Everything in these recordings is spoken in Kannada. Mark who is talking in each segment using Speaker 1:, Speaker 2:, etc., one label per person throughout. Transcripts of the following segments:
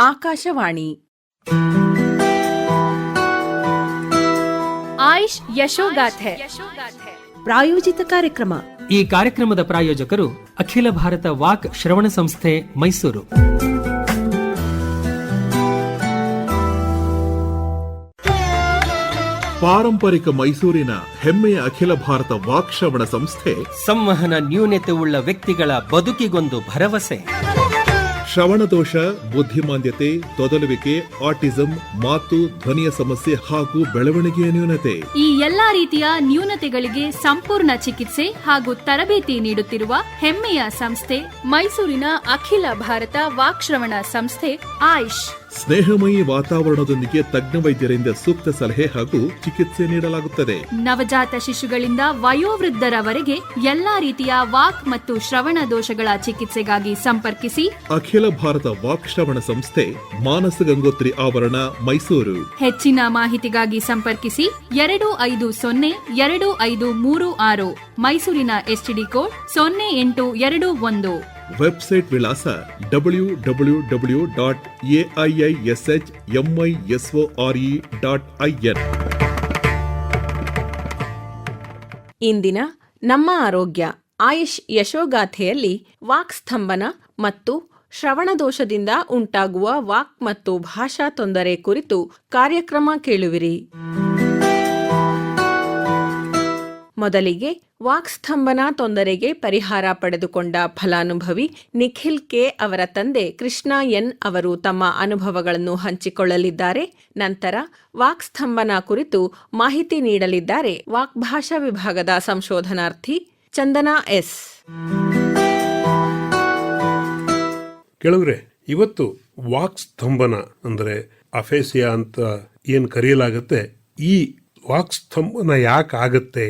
Speaker 1: ಆಕಾಶವಾಣಿ.
Speaker 2: ಆಯುಷ್ ಯಶೋಗಾಥೆ.
Speaker 1: ಪ್ರಾಯೋಜಿತ ಕಾರ್ಯಕ್ರಮ.
Speaker 3: ಈ ಕಾರ್ಯಕ್ರಮದ ಪ್ರಾಯೋಜಕರು ಅಖಿಲ ಭಾರತ ವಾಕ್ ಶ್ರವಣ ಸಂಸ್ಥೆ ಮೈಸೂರು.
Speaker 4: ಪಾರಂಪರಿಕ ಮೈಸೂರಿನ ಹೆಮ್ಮೆಯ ಅಖಿಲ ಭಾರತ ವಾಕ್ ಶ್ರವಣ ಸಂಸ್ಥೆ.
Speaker 3: ಸಂವಹನ ನ್ಯೂನತೆ ಉಳ್ಳ ವ್ಯಕ್ತಿಗಳ ಬದುಕಿಗೊಂದು ಭರವಸೆ.
Speaker 4: ಶ್ರವಣದೋಷ ಬುದ್ಧಿಮಾಂದ್ಯತೆ, ತೊದಲುವಿಕೆ, ಆಟಿಸಂ, ಮಾತು, ಧ್ವನಿಯ ಸಮಸ್ಯೆ ಹಾಗೂ ಬೆಳವಣಿಗೆಯ ನ್ಯೂನತೆ.
Speaker 2: ಈ ಎಲ್ಲಾ ರೀತಿಯ ನ್ಯೂನತೆಗಳಿಗೆ ಸಂಪೂರ್ಣ ಚಿಕಿತ್ಸೆ ಹಾಗೂ ತರಬೇತಿ ನೀಡುತ್ತಿರುವ ಹೆಮ್ಮೆಯ ಸಂಸ್ಥೆ ಮೈಸೂರಿನ ಅಖಿಲ ಭಾರತ ವಾಕ್ಶ್ರವಣ ಸಂಸ್ಥೆ ಆಯುಷ್.
Speaker 4: ಸ್ನೇಹಮಯಿ ವಾತಾವರಣದೊಂದಿಗೆ ತಜ್ಞ ವೈದ್ಯರಿಂದ ಸೂಕ್ತ ಸಲಹೆ ಹಾಗೂ ಚಿಕಿತ್ಸೆ ನೀಡಲಾಗುತ್ತದೆ.
Speaker 2: ನವಜಾತ ಶಿಶುಗಳಿಂದ ವಯೋವೃದ್ಧರವರೆಗೆ ಎಲ್ಲಾ ರೀತಿಯ ವಾಕ್ ಮತ್ತು ಶ್ರವಣ ದೋಷಗಳ ಚಿಕಿತ್ಸೆಗಾಗಿ ಸಂಪರ್ಕಿಸಿ.
Speaker 4: ಅಖಿಲ ಭಾರತ ವಾಕ್ ಶ್ರವಣ ಸಂಸ್ಥೆ ಮಾನಸ ಗಂಗೋತ್ರಿ ಆವರಣ ಮೈಸೂರು.
Speaker 2: ಹೆಚ್ಚಿನ ಮಾಹಿತಿಗಾಗಿ ಸಂಪರ್ಕಿಸಿ ಎರಡು ಐದು ಸೊನ್ನೆ ಎರಡು ಐದು ಮೂರು ಆರು ಮೈಸೂರಿನ ಎಸ್ಟಿಡಿ ಕೋಡ್ ಸೊನ್ನೆ ಎಂಟು ಎರಡು ಒಂದು.
Speaker 4: ವೆಬ್ಸೈಟ್ ವಿಳಾಸ W W W dot A I I S H M I S O R E dot I N
Speaker 1: ಇಂದಿನ ನಮ್ಮ ಆರೋಗ್ಯ. ಆಯುಷ್ ಯಶೋಗಾಥೆಯಲ್ಲಿ ವಾಕ್ ಸ್ತಂಭನ ಮತ್ತು ಶ್ರವಣದೋಷದಿಂದ ಉಂಟಾಗುವ ವಾಕ್ ಮತ್ತು ಭಾಷಾ ತೊಂದರೆ ಕುರಿತು ಕಾರ್ಯಕ್ರಮ ಕೇಳುವಿರಿ. ಮೊದಲಿಗೆ ವಾಕ್ಸ್ತಂಭನ ತೊಂದರೆಗೆ ಪರಿಹಾರ ಪಡೆದುಕೊಂಡ ಫಲಾನುಭವಿ ನಿಖಿಲ್ ಕೆ ಅವರ ತಂದೆ ಕೃಷ್ಣ ಎನ್ ಅವರು ತಮ್ಮ ಅನುಭವಗಳನ್ನು ಹಂಚಿಕೊಳ್ಳಲಿದ್ದಾರೆ. ನಂತರ ವಾಕ್ಸ್ತಂಭನ ಕುರಿತು ಮಾಹಿತಿ ನೀಡಲಿದ್ದಾರೆ ವಾಕ್ಭಾಷಾ ವಿಭಾಗದ ಸಂಶೋಧನಾರ್ಥಿ ಚಂದನಾ ಎಸ್.
Speaker 5: ಕೆಳಗ್ರೆ ಇವತ್ತು ವಾಕ್ಸ್ತಂಭನ ಅಂದರೆ ಅಫೇಸಿಯಾ ಅಂತ ಏನು ಕರೆಯಲಾಗುತ್ತೆ? ಈ ವಾಕ್ಸ್ತಂಭನ ಯಾಕೆ ಆಗತ್ತೆ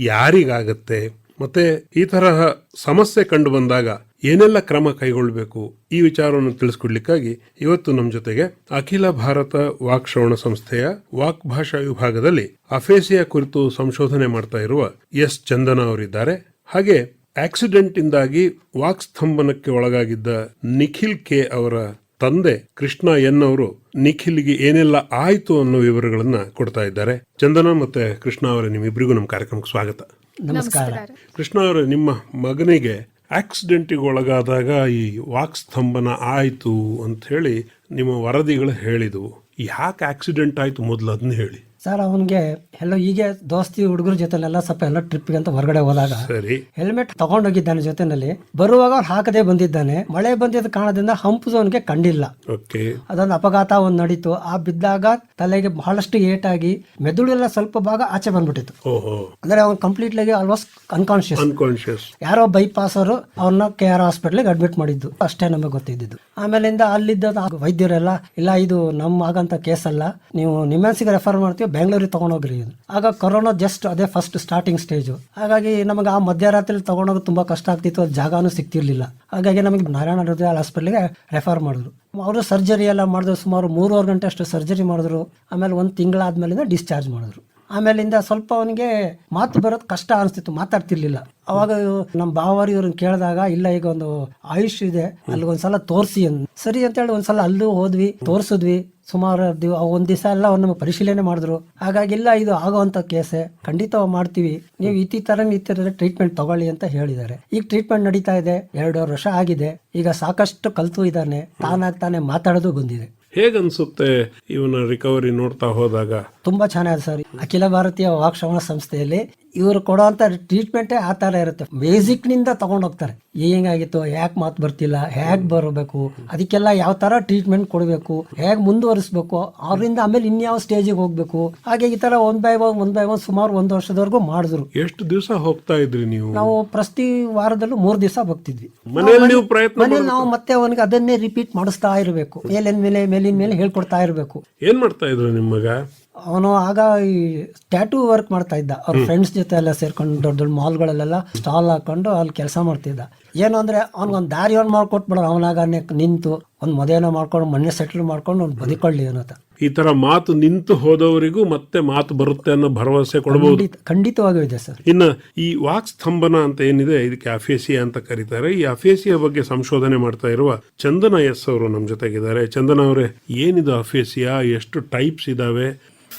Speaker 5: ಯಾರಿಗಾಗತ್ತೆ? ಮತ್ತೆ ಈ ತರಹ ಸಮಸ್ಯೆ ಕಂಡು ಬಂದಾಗ ಏನೆಲ್ಲ ಕ್ರಮ ಕೈಗೊಳ್ಳಬೇಕು? ಈ ವಿಚಾರವನ್ನು ತಿಳಿಸ್ಕೊಡ್ಲಿಕ್ಕಾಗಿ ಇವತ್ತು ನಮ್ಮ ಜೊತೆಗೆ ಅಖಿಲ ಭಾರತ ವಾಕ್ ಶ್ರವಣ ಸಂಸ್ಥೆಯ ವಾಕ್ ಭಾಷಾ ವಿಭಾಗದಲ್ಲಿ ಅಫೇಸಿಯಾ ಕುರಿತು ಸಂಶೋಧನೆ ಮಾಡ್ತಾ ಇರುವ ಎಸ್ ಚಂದನ ಅವರಿದ್ದಾರೆ. ಹಾಗೆ ಆಕ್ಸಿಡೆಂಟ್ ಇಂದಾಗಿ ವಾಕ್ ಸ್ತಂಭನಕ್ಕೆ ಒಳಗಾಗಿದ್ದ ನಿಖಿಲ್ ಕೆ ಅವರ ತಂದೆ ಕೃಷ್ಣ ಎನ್ ಅವರು ನಿಖಿಲ್ಗೆ ಏನೆಲ್ಲ ಆಯಿತು ಅನ್ನೋ ವಿವರಗಳನ್ನ ಕೊಡ್ತಾ ಇದ್ದಾರೆ. ಚಂದನ ಮತ್ತೆ ಕೃಷ್ಣ ಅವರ ನಿಮ್ಮಿಬ್ಬರಿಗೂ ನಮ್ಮ ಕಾರ್ಯಕ್ರಮಕ್ಕೆ ಸ್ವಾಗತ.
Speaker 2: ನಮಸ್ಕಾರ.
Speaker 5: ಕೃಷ್ಣ ಅವರ ನಿಮ್ಮ ಮಗನಿಗೆ ಆಕ್ಸಿಡೆಂಟಿಗೆ ಒಳಗಾದಾಗ ಈ ವಾಕ್ ಸ್ತಂಭನ ಆಯ್ತು ಅಂತ ಹೇಳಿ ನಿಮ್ಮ ವರದಿಗಳು ಹೇಳಿದವು. ಯಾಕೆ ಆಕ್ಸಿಡೆಂಟ್ ಆಯ್ತು? ಮೊದಲು ಅದನ್ನ ಹೇಳಿ.
Speaker 6: ಸರ್ ಅವನಿಗೆ ಎಲ್ಲ ಹೀಗೆ ದೋಸ್ತಿ ಹುಡುಗರ ಜೊತೆಲೆಲ್ಲ ಸ್ವಲ್ಪ ಎಲ್ಲ ಟ್ರಿಪ್ಗೆ ಅಂತ ಹೊರಗಡೆ ಹೋದಾಗ
Speaker 5: ಸರಿ.
Speaker 6: ಹೆಲ್ಮೆಟ್ ತಗೊಂಡೋಗಿದ್ದಾನೆ ಜೊತೆನಲ್ಲಿ. ಬರುವಾಗ ಅವ್ರು ಹಾಕದೆ ಬಂದಿದ್ದಾನೆ. ಮಳೆ ಬಂದಿದ್ದ ಕಾರಣದಿಂದ ಹಂಪು ಅವನಿಗೆ ಕಂಡಿಲ್ಲ.
Speaker 5: ಓಕೆ.
Speaker 6: ಅದೊಂದು ಅಪಘಾತ ಒಂದು ನಡೀತು. ಆ ಬಿದ್ದಾಗ ತಲೆಗೆ ಬಹಳಷ್ಟು ಏಟಾಗಿ ಮೆದುಳೆಲ್ಲ ಸ್ವಲ್ಪ ಭಾಗ ಆಚೆ ಬಂದ್ಬಿಟ್ಟಿತ್ತು.
Speaker 5: ಓಹೋ.
Speaker 6: ಅಂದ್ರೆ ಅವ್ನು ಕಂಪ್ಲೀಟ್ಲಿ ಆಲ್ಮೋಸ್ಟ್ ಅನ್ಕಾನ್ಶಿಯಸ್
Speaker 5: ಅನ್ಕಾನ್ಶಿಯಸ್
Speaker 6: ಯಾರೋ ಬೈಪಾಸ್ ಅವರು ಅವ್ರನ್ನ ಕೆ ಆರ್ ಹಾಸ್ಪಿಟ್ಲಿಗೆ ಅಡ್ಮಿಟ್ ಮಾಡಿದ್ದು. ಅಷ್ಟೇ ನಮಗೆ ಗೊತ್ತಿದ್ದು ಆಮೇಲಿಂದ ಅಲ್ಲಿದ್ದ ವೈದ್ಯರೆಲ್ಲ ಇಲ್ಲ ಇದು ನಮ್ಮ ಆಗಂತ ಕೇಸ್ ಅಲ್ಲ. ನೀವು ನಿಮ್ಮೆನ್ಸಿಗೆ ರೆಫರ್ ಮಾಡ್ತೀವಿ ಬೆಂಗಳೂರಿಗೆ ತೊಗೊಂಡೋಗ್ರಿ. ಆಗ ಕೊರೋನಾ ಜಸ್ಟ್ ಅದೇ ಫಸ್ಟ್ ಸ್ಟಾರ್ಟಿಂಗ್ ಸ್ಟೇಜು ಹಾಗಾಗಿ ನಮಗೆ ಆ ಮಧ್ಯರಾತ್ರಿ ತಗೊಂಡೋಗಿ ತುಂಬಾ ಕಷ್ಟ ಆಗ್ತಿತ್ತು, ಅದು ಜಾಗನೂ ಸಿಗ್ತಿರ್ಲಿಲ್ಲ. ಹಾಗಾಗಿ ನಮಗೆ ನಾರಾಯಣ ಹೃದಯ ಹಾಸ್ಪಿಟ್ಲಿಗೆ ರೆಫರ್ ಮಾಡಿದ್ರು. ಅವರು ಸರ್ಜರಿ ಎಲ್ಲ ಮಾಡಿದ್ರು, ಸುಮಾರು ಮೂರುವರೆ ಗಂಟೆ ಅಷ್ಟು ಸರ್ಜರಿ ಮಾಡಿದ್ರು. ಆಮೇಲೆ ಒಂದು ತಿಂಗಳಾದ್ಮೇಲಿಂದ ಡಿಸ್ಚಾರ್ಜ್ ಮಾಡಿದ್ರು. ಆಮೇಲಿಂದ ಸ್ವಲ್ಪ ಅವನಿಗೆ ಮಾತು ಬರೋದು ಕಷ್ಟ ಅನಿಸ್ತಿತ್ತು, ಮಾತಾಡ್ತಿರ್ಲಿಲ್ಲ. ಅವಾಗ ನಮ್ಮ ಬಾವರು ಇವ್ರನ್ನ ಕೇಳಿದಾಗ, ಇಲ್ಲ ಈಗ ಒಂದು ಆಯುಷ್ ಇದೆ ಅಲ್ಲಿ ಒಂದ್ಸಲ ತೋರಿಸಿ ಅಂದ್ ಸರಿ ಅಂತೇಳಿ ಒಂದ್ಸಲ ಅಲ್ಲೂ ಹೋದ್ವಿ, ತೋರಿಸಿದ್ವಿ. ಸುಮಾರು ದಿವ ಒಂದ್ ದಿವಸ ಎಲ್ಲ ಅವ್ರು ನಮಗೆ ಪರಿಶೀಲನೆ ಮಾಡಿದ್ರು. ಹಾಗಾಗಿ ಇಲ್ಲ, ಇದು ಆಗೋವಂಥ ಕೇಸೆ. ಖಂಡಿತ ಮಾಡ್ತೀವಿ. ನೀವು ಈ ತರ ಈ ಟ್ರೀಟ್ಮೆಂಟ್ ತಗೊಳ್ಳಿ ಅಂತ ಹೇಳಿದ್ದಾರೆ. ಈಗ ಟ್ರೀಟ್ಮೆಂಟ್ ನಡೀತಾ ಇದೆ, ಎರಡೂವರೆ ವರ್ಷ ಆಗಿದೆ. ಈಗ ಸಾಕಷ್ಟು ಕಲ್ತು ಇದ್ದಾನೆ ತಾನಾಗ್ತಾನೆ ಮಾತಾಡೋದು ಬಂದಿದೆ.
Speaker 5: ಹೇಗನ್ಸುತ್ತೆ ಇವನ ರಿಕವರಿ ನೋಡ್ತಾ ಹೋದಾಗ?
Speaker 6: ತುಂಬಾ ಚೆನ್ನಾಗಿದೆ ಸರ್. ಅಖಿಲ ಭಾರತೀಯ ವಾಕ್ ಶ್ರವಣ ಸಂಸ್ಥೆಯಲ್ಲಿ ಇವರು ಕೊಡುವಂತ ಟ್ರೀಟ್ಮೆಂಟೇ ಆ ತರ ಇರುತ್ತೆ. ಬೇಸಿಕ್ನಿಂದ ತಗೊಂಡೋಗ್ತಾರೆ ಹೆಂಗಾಗಿತ್ತು ಯಾಕೆ ಮಾತು ಬರ್ತಿಲ್ಲ? ಹೇಗ್ ಬರಬೇಕು? ಅದಕ್ಕೆಲ್ಲ ಯಾವ ತರ ಟ್ರೀಟ್ಮೆಂಟ್ ಕೊಡಬೇಕು? ಹೇಗ್ ಮುಂದುವರಿಸಬೇಕು? ಅವರಿಂದ ಆಮೇಲೆ ಇನ್ಯಾವ ಸ್ಟೇಜಿಗೆ ಹೋಗ್ಬೇಕು? ಹಾಗೆ ಈ ಥರ ಒಂದ್ by one one by one ಸುಮಾರು ಒಂದು ವರ್ಷದವರೆಗೂ ಮಾಡಿದ್ರು.
Speaker 5: ಎಷ್ಟು ದಿವಸ ಹೋಗ್ತಾ ಇದ್ರಿ ನೀವು?
Speaker 6: ನಾವು ಪ್ರತಿ ವಾರದಲ್ಲೂ ಮೂರ್ ದಿವಸ ಹೋಗ್ತಿದ್ವಿ. ಮನೇಲಿ ನಾವು ಮತ್ತೆ ಅವನಿಗೆ ಅದನ್ನೇ ರಿಪೀಟ್ ಮಾಡಿಸ್ತಾ ಇರಬೇಕು. ಮೇಲಿನ ಮೇಲೆ ಮೇಲಿನ ಮೇಲೆ ಹೇಳ್ಕೊಡ್ತಾ ಇರಬೇಕು.
Speaker 5: ಏನ್ ಮಾಡ್ತಾ ಇದ್ರು ನಿಮ್ಮ ಮಗ?
Speaker 6: ಅವನು ಆಗ ಈ ಟ್ಯಾಟೂ ವರ್ಕ್ ಮಾಡ್ತಾ ಇದ್ದ. ಅವ್ರ ಫ್ರೆಂಡ್ಸ್ ಜೊತೆ ಎಲ್ಲ ಸೇರ್ಕೊಂಡು ದೊಡ್ಡ ದೊಡ್ಡ ಮಾಲ್ಗಳಲ್ಲೆಲ್ಲ ಸ್ಟಾಲ್ ಹಾಕೊಂಡು ಅಲ್ಲಿ ಕೆಲಸ ಮಾಡ್ತಿದ್ದ. ಏನು ಅಂದ್ರೆ ಅವ್ನಿಗೊಂದು ದಾರಿ ಒಂದು ಮಾಡ್ಕೊಟ್ಬಿಡ ಅವನಾಗ ನಿಂತು ಒಂದು ಮದುವೆನ ಮಾಡ್ಕೊಂಡು ಮನೆ ಸೆಟ್ಲ್ ಮಾಡ್ಕೊಂಡು ಅವ್ನು ಬದುಕೊಳ್ಳಿ ಅನ್ನೋತ
Speaker 5: ಈ ತರ ಮಾತು ನಿಂತು ಹೋದವರಿಗೂ ಮತ್ತೆ ಮಾತು ಬರುತ್ತೆ ಅನ್ನೋ ಭರವಸೆ ಕೊಡಬಹುದು
Speaker 6: ಖಂಡಿತವಾಗಿದೆ ಖಂಡಿತವಾಗಿಯೂ ಇದೆ ಸರ್.
Speaker 5: ಇನ್ನು ಈ ವಾಕ್ ಸ್ತಂಭನ ಅಂತ ಏನಿದೆ ಇದಕ್ಕೆ ಅಫೇಸಿಯಾ ಅಂತ ಕರೀತಾರೆ. ಈ ಅಫೇಸಿಯ ಬಗ್ಗೆ ಸಂಶೋಧನೆ ಮಾಡ್ತಾ ಇರುವ ಚಂದನ ಎಸ್ ಅವರು ನಮ್ಮ ಜೊತೆಗಿದ್ದಾರೆ. ಚಂದನ ಅವರೇ ಏನಿದು ಅಫೇಸಿಯಾ? ಎಷ್ಟು ಟೈಪ್ಸ್ ಇದಾವೆ?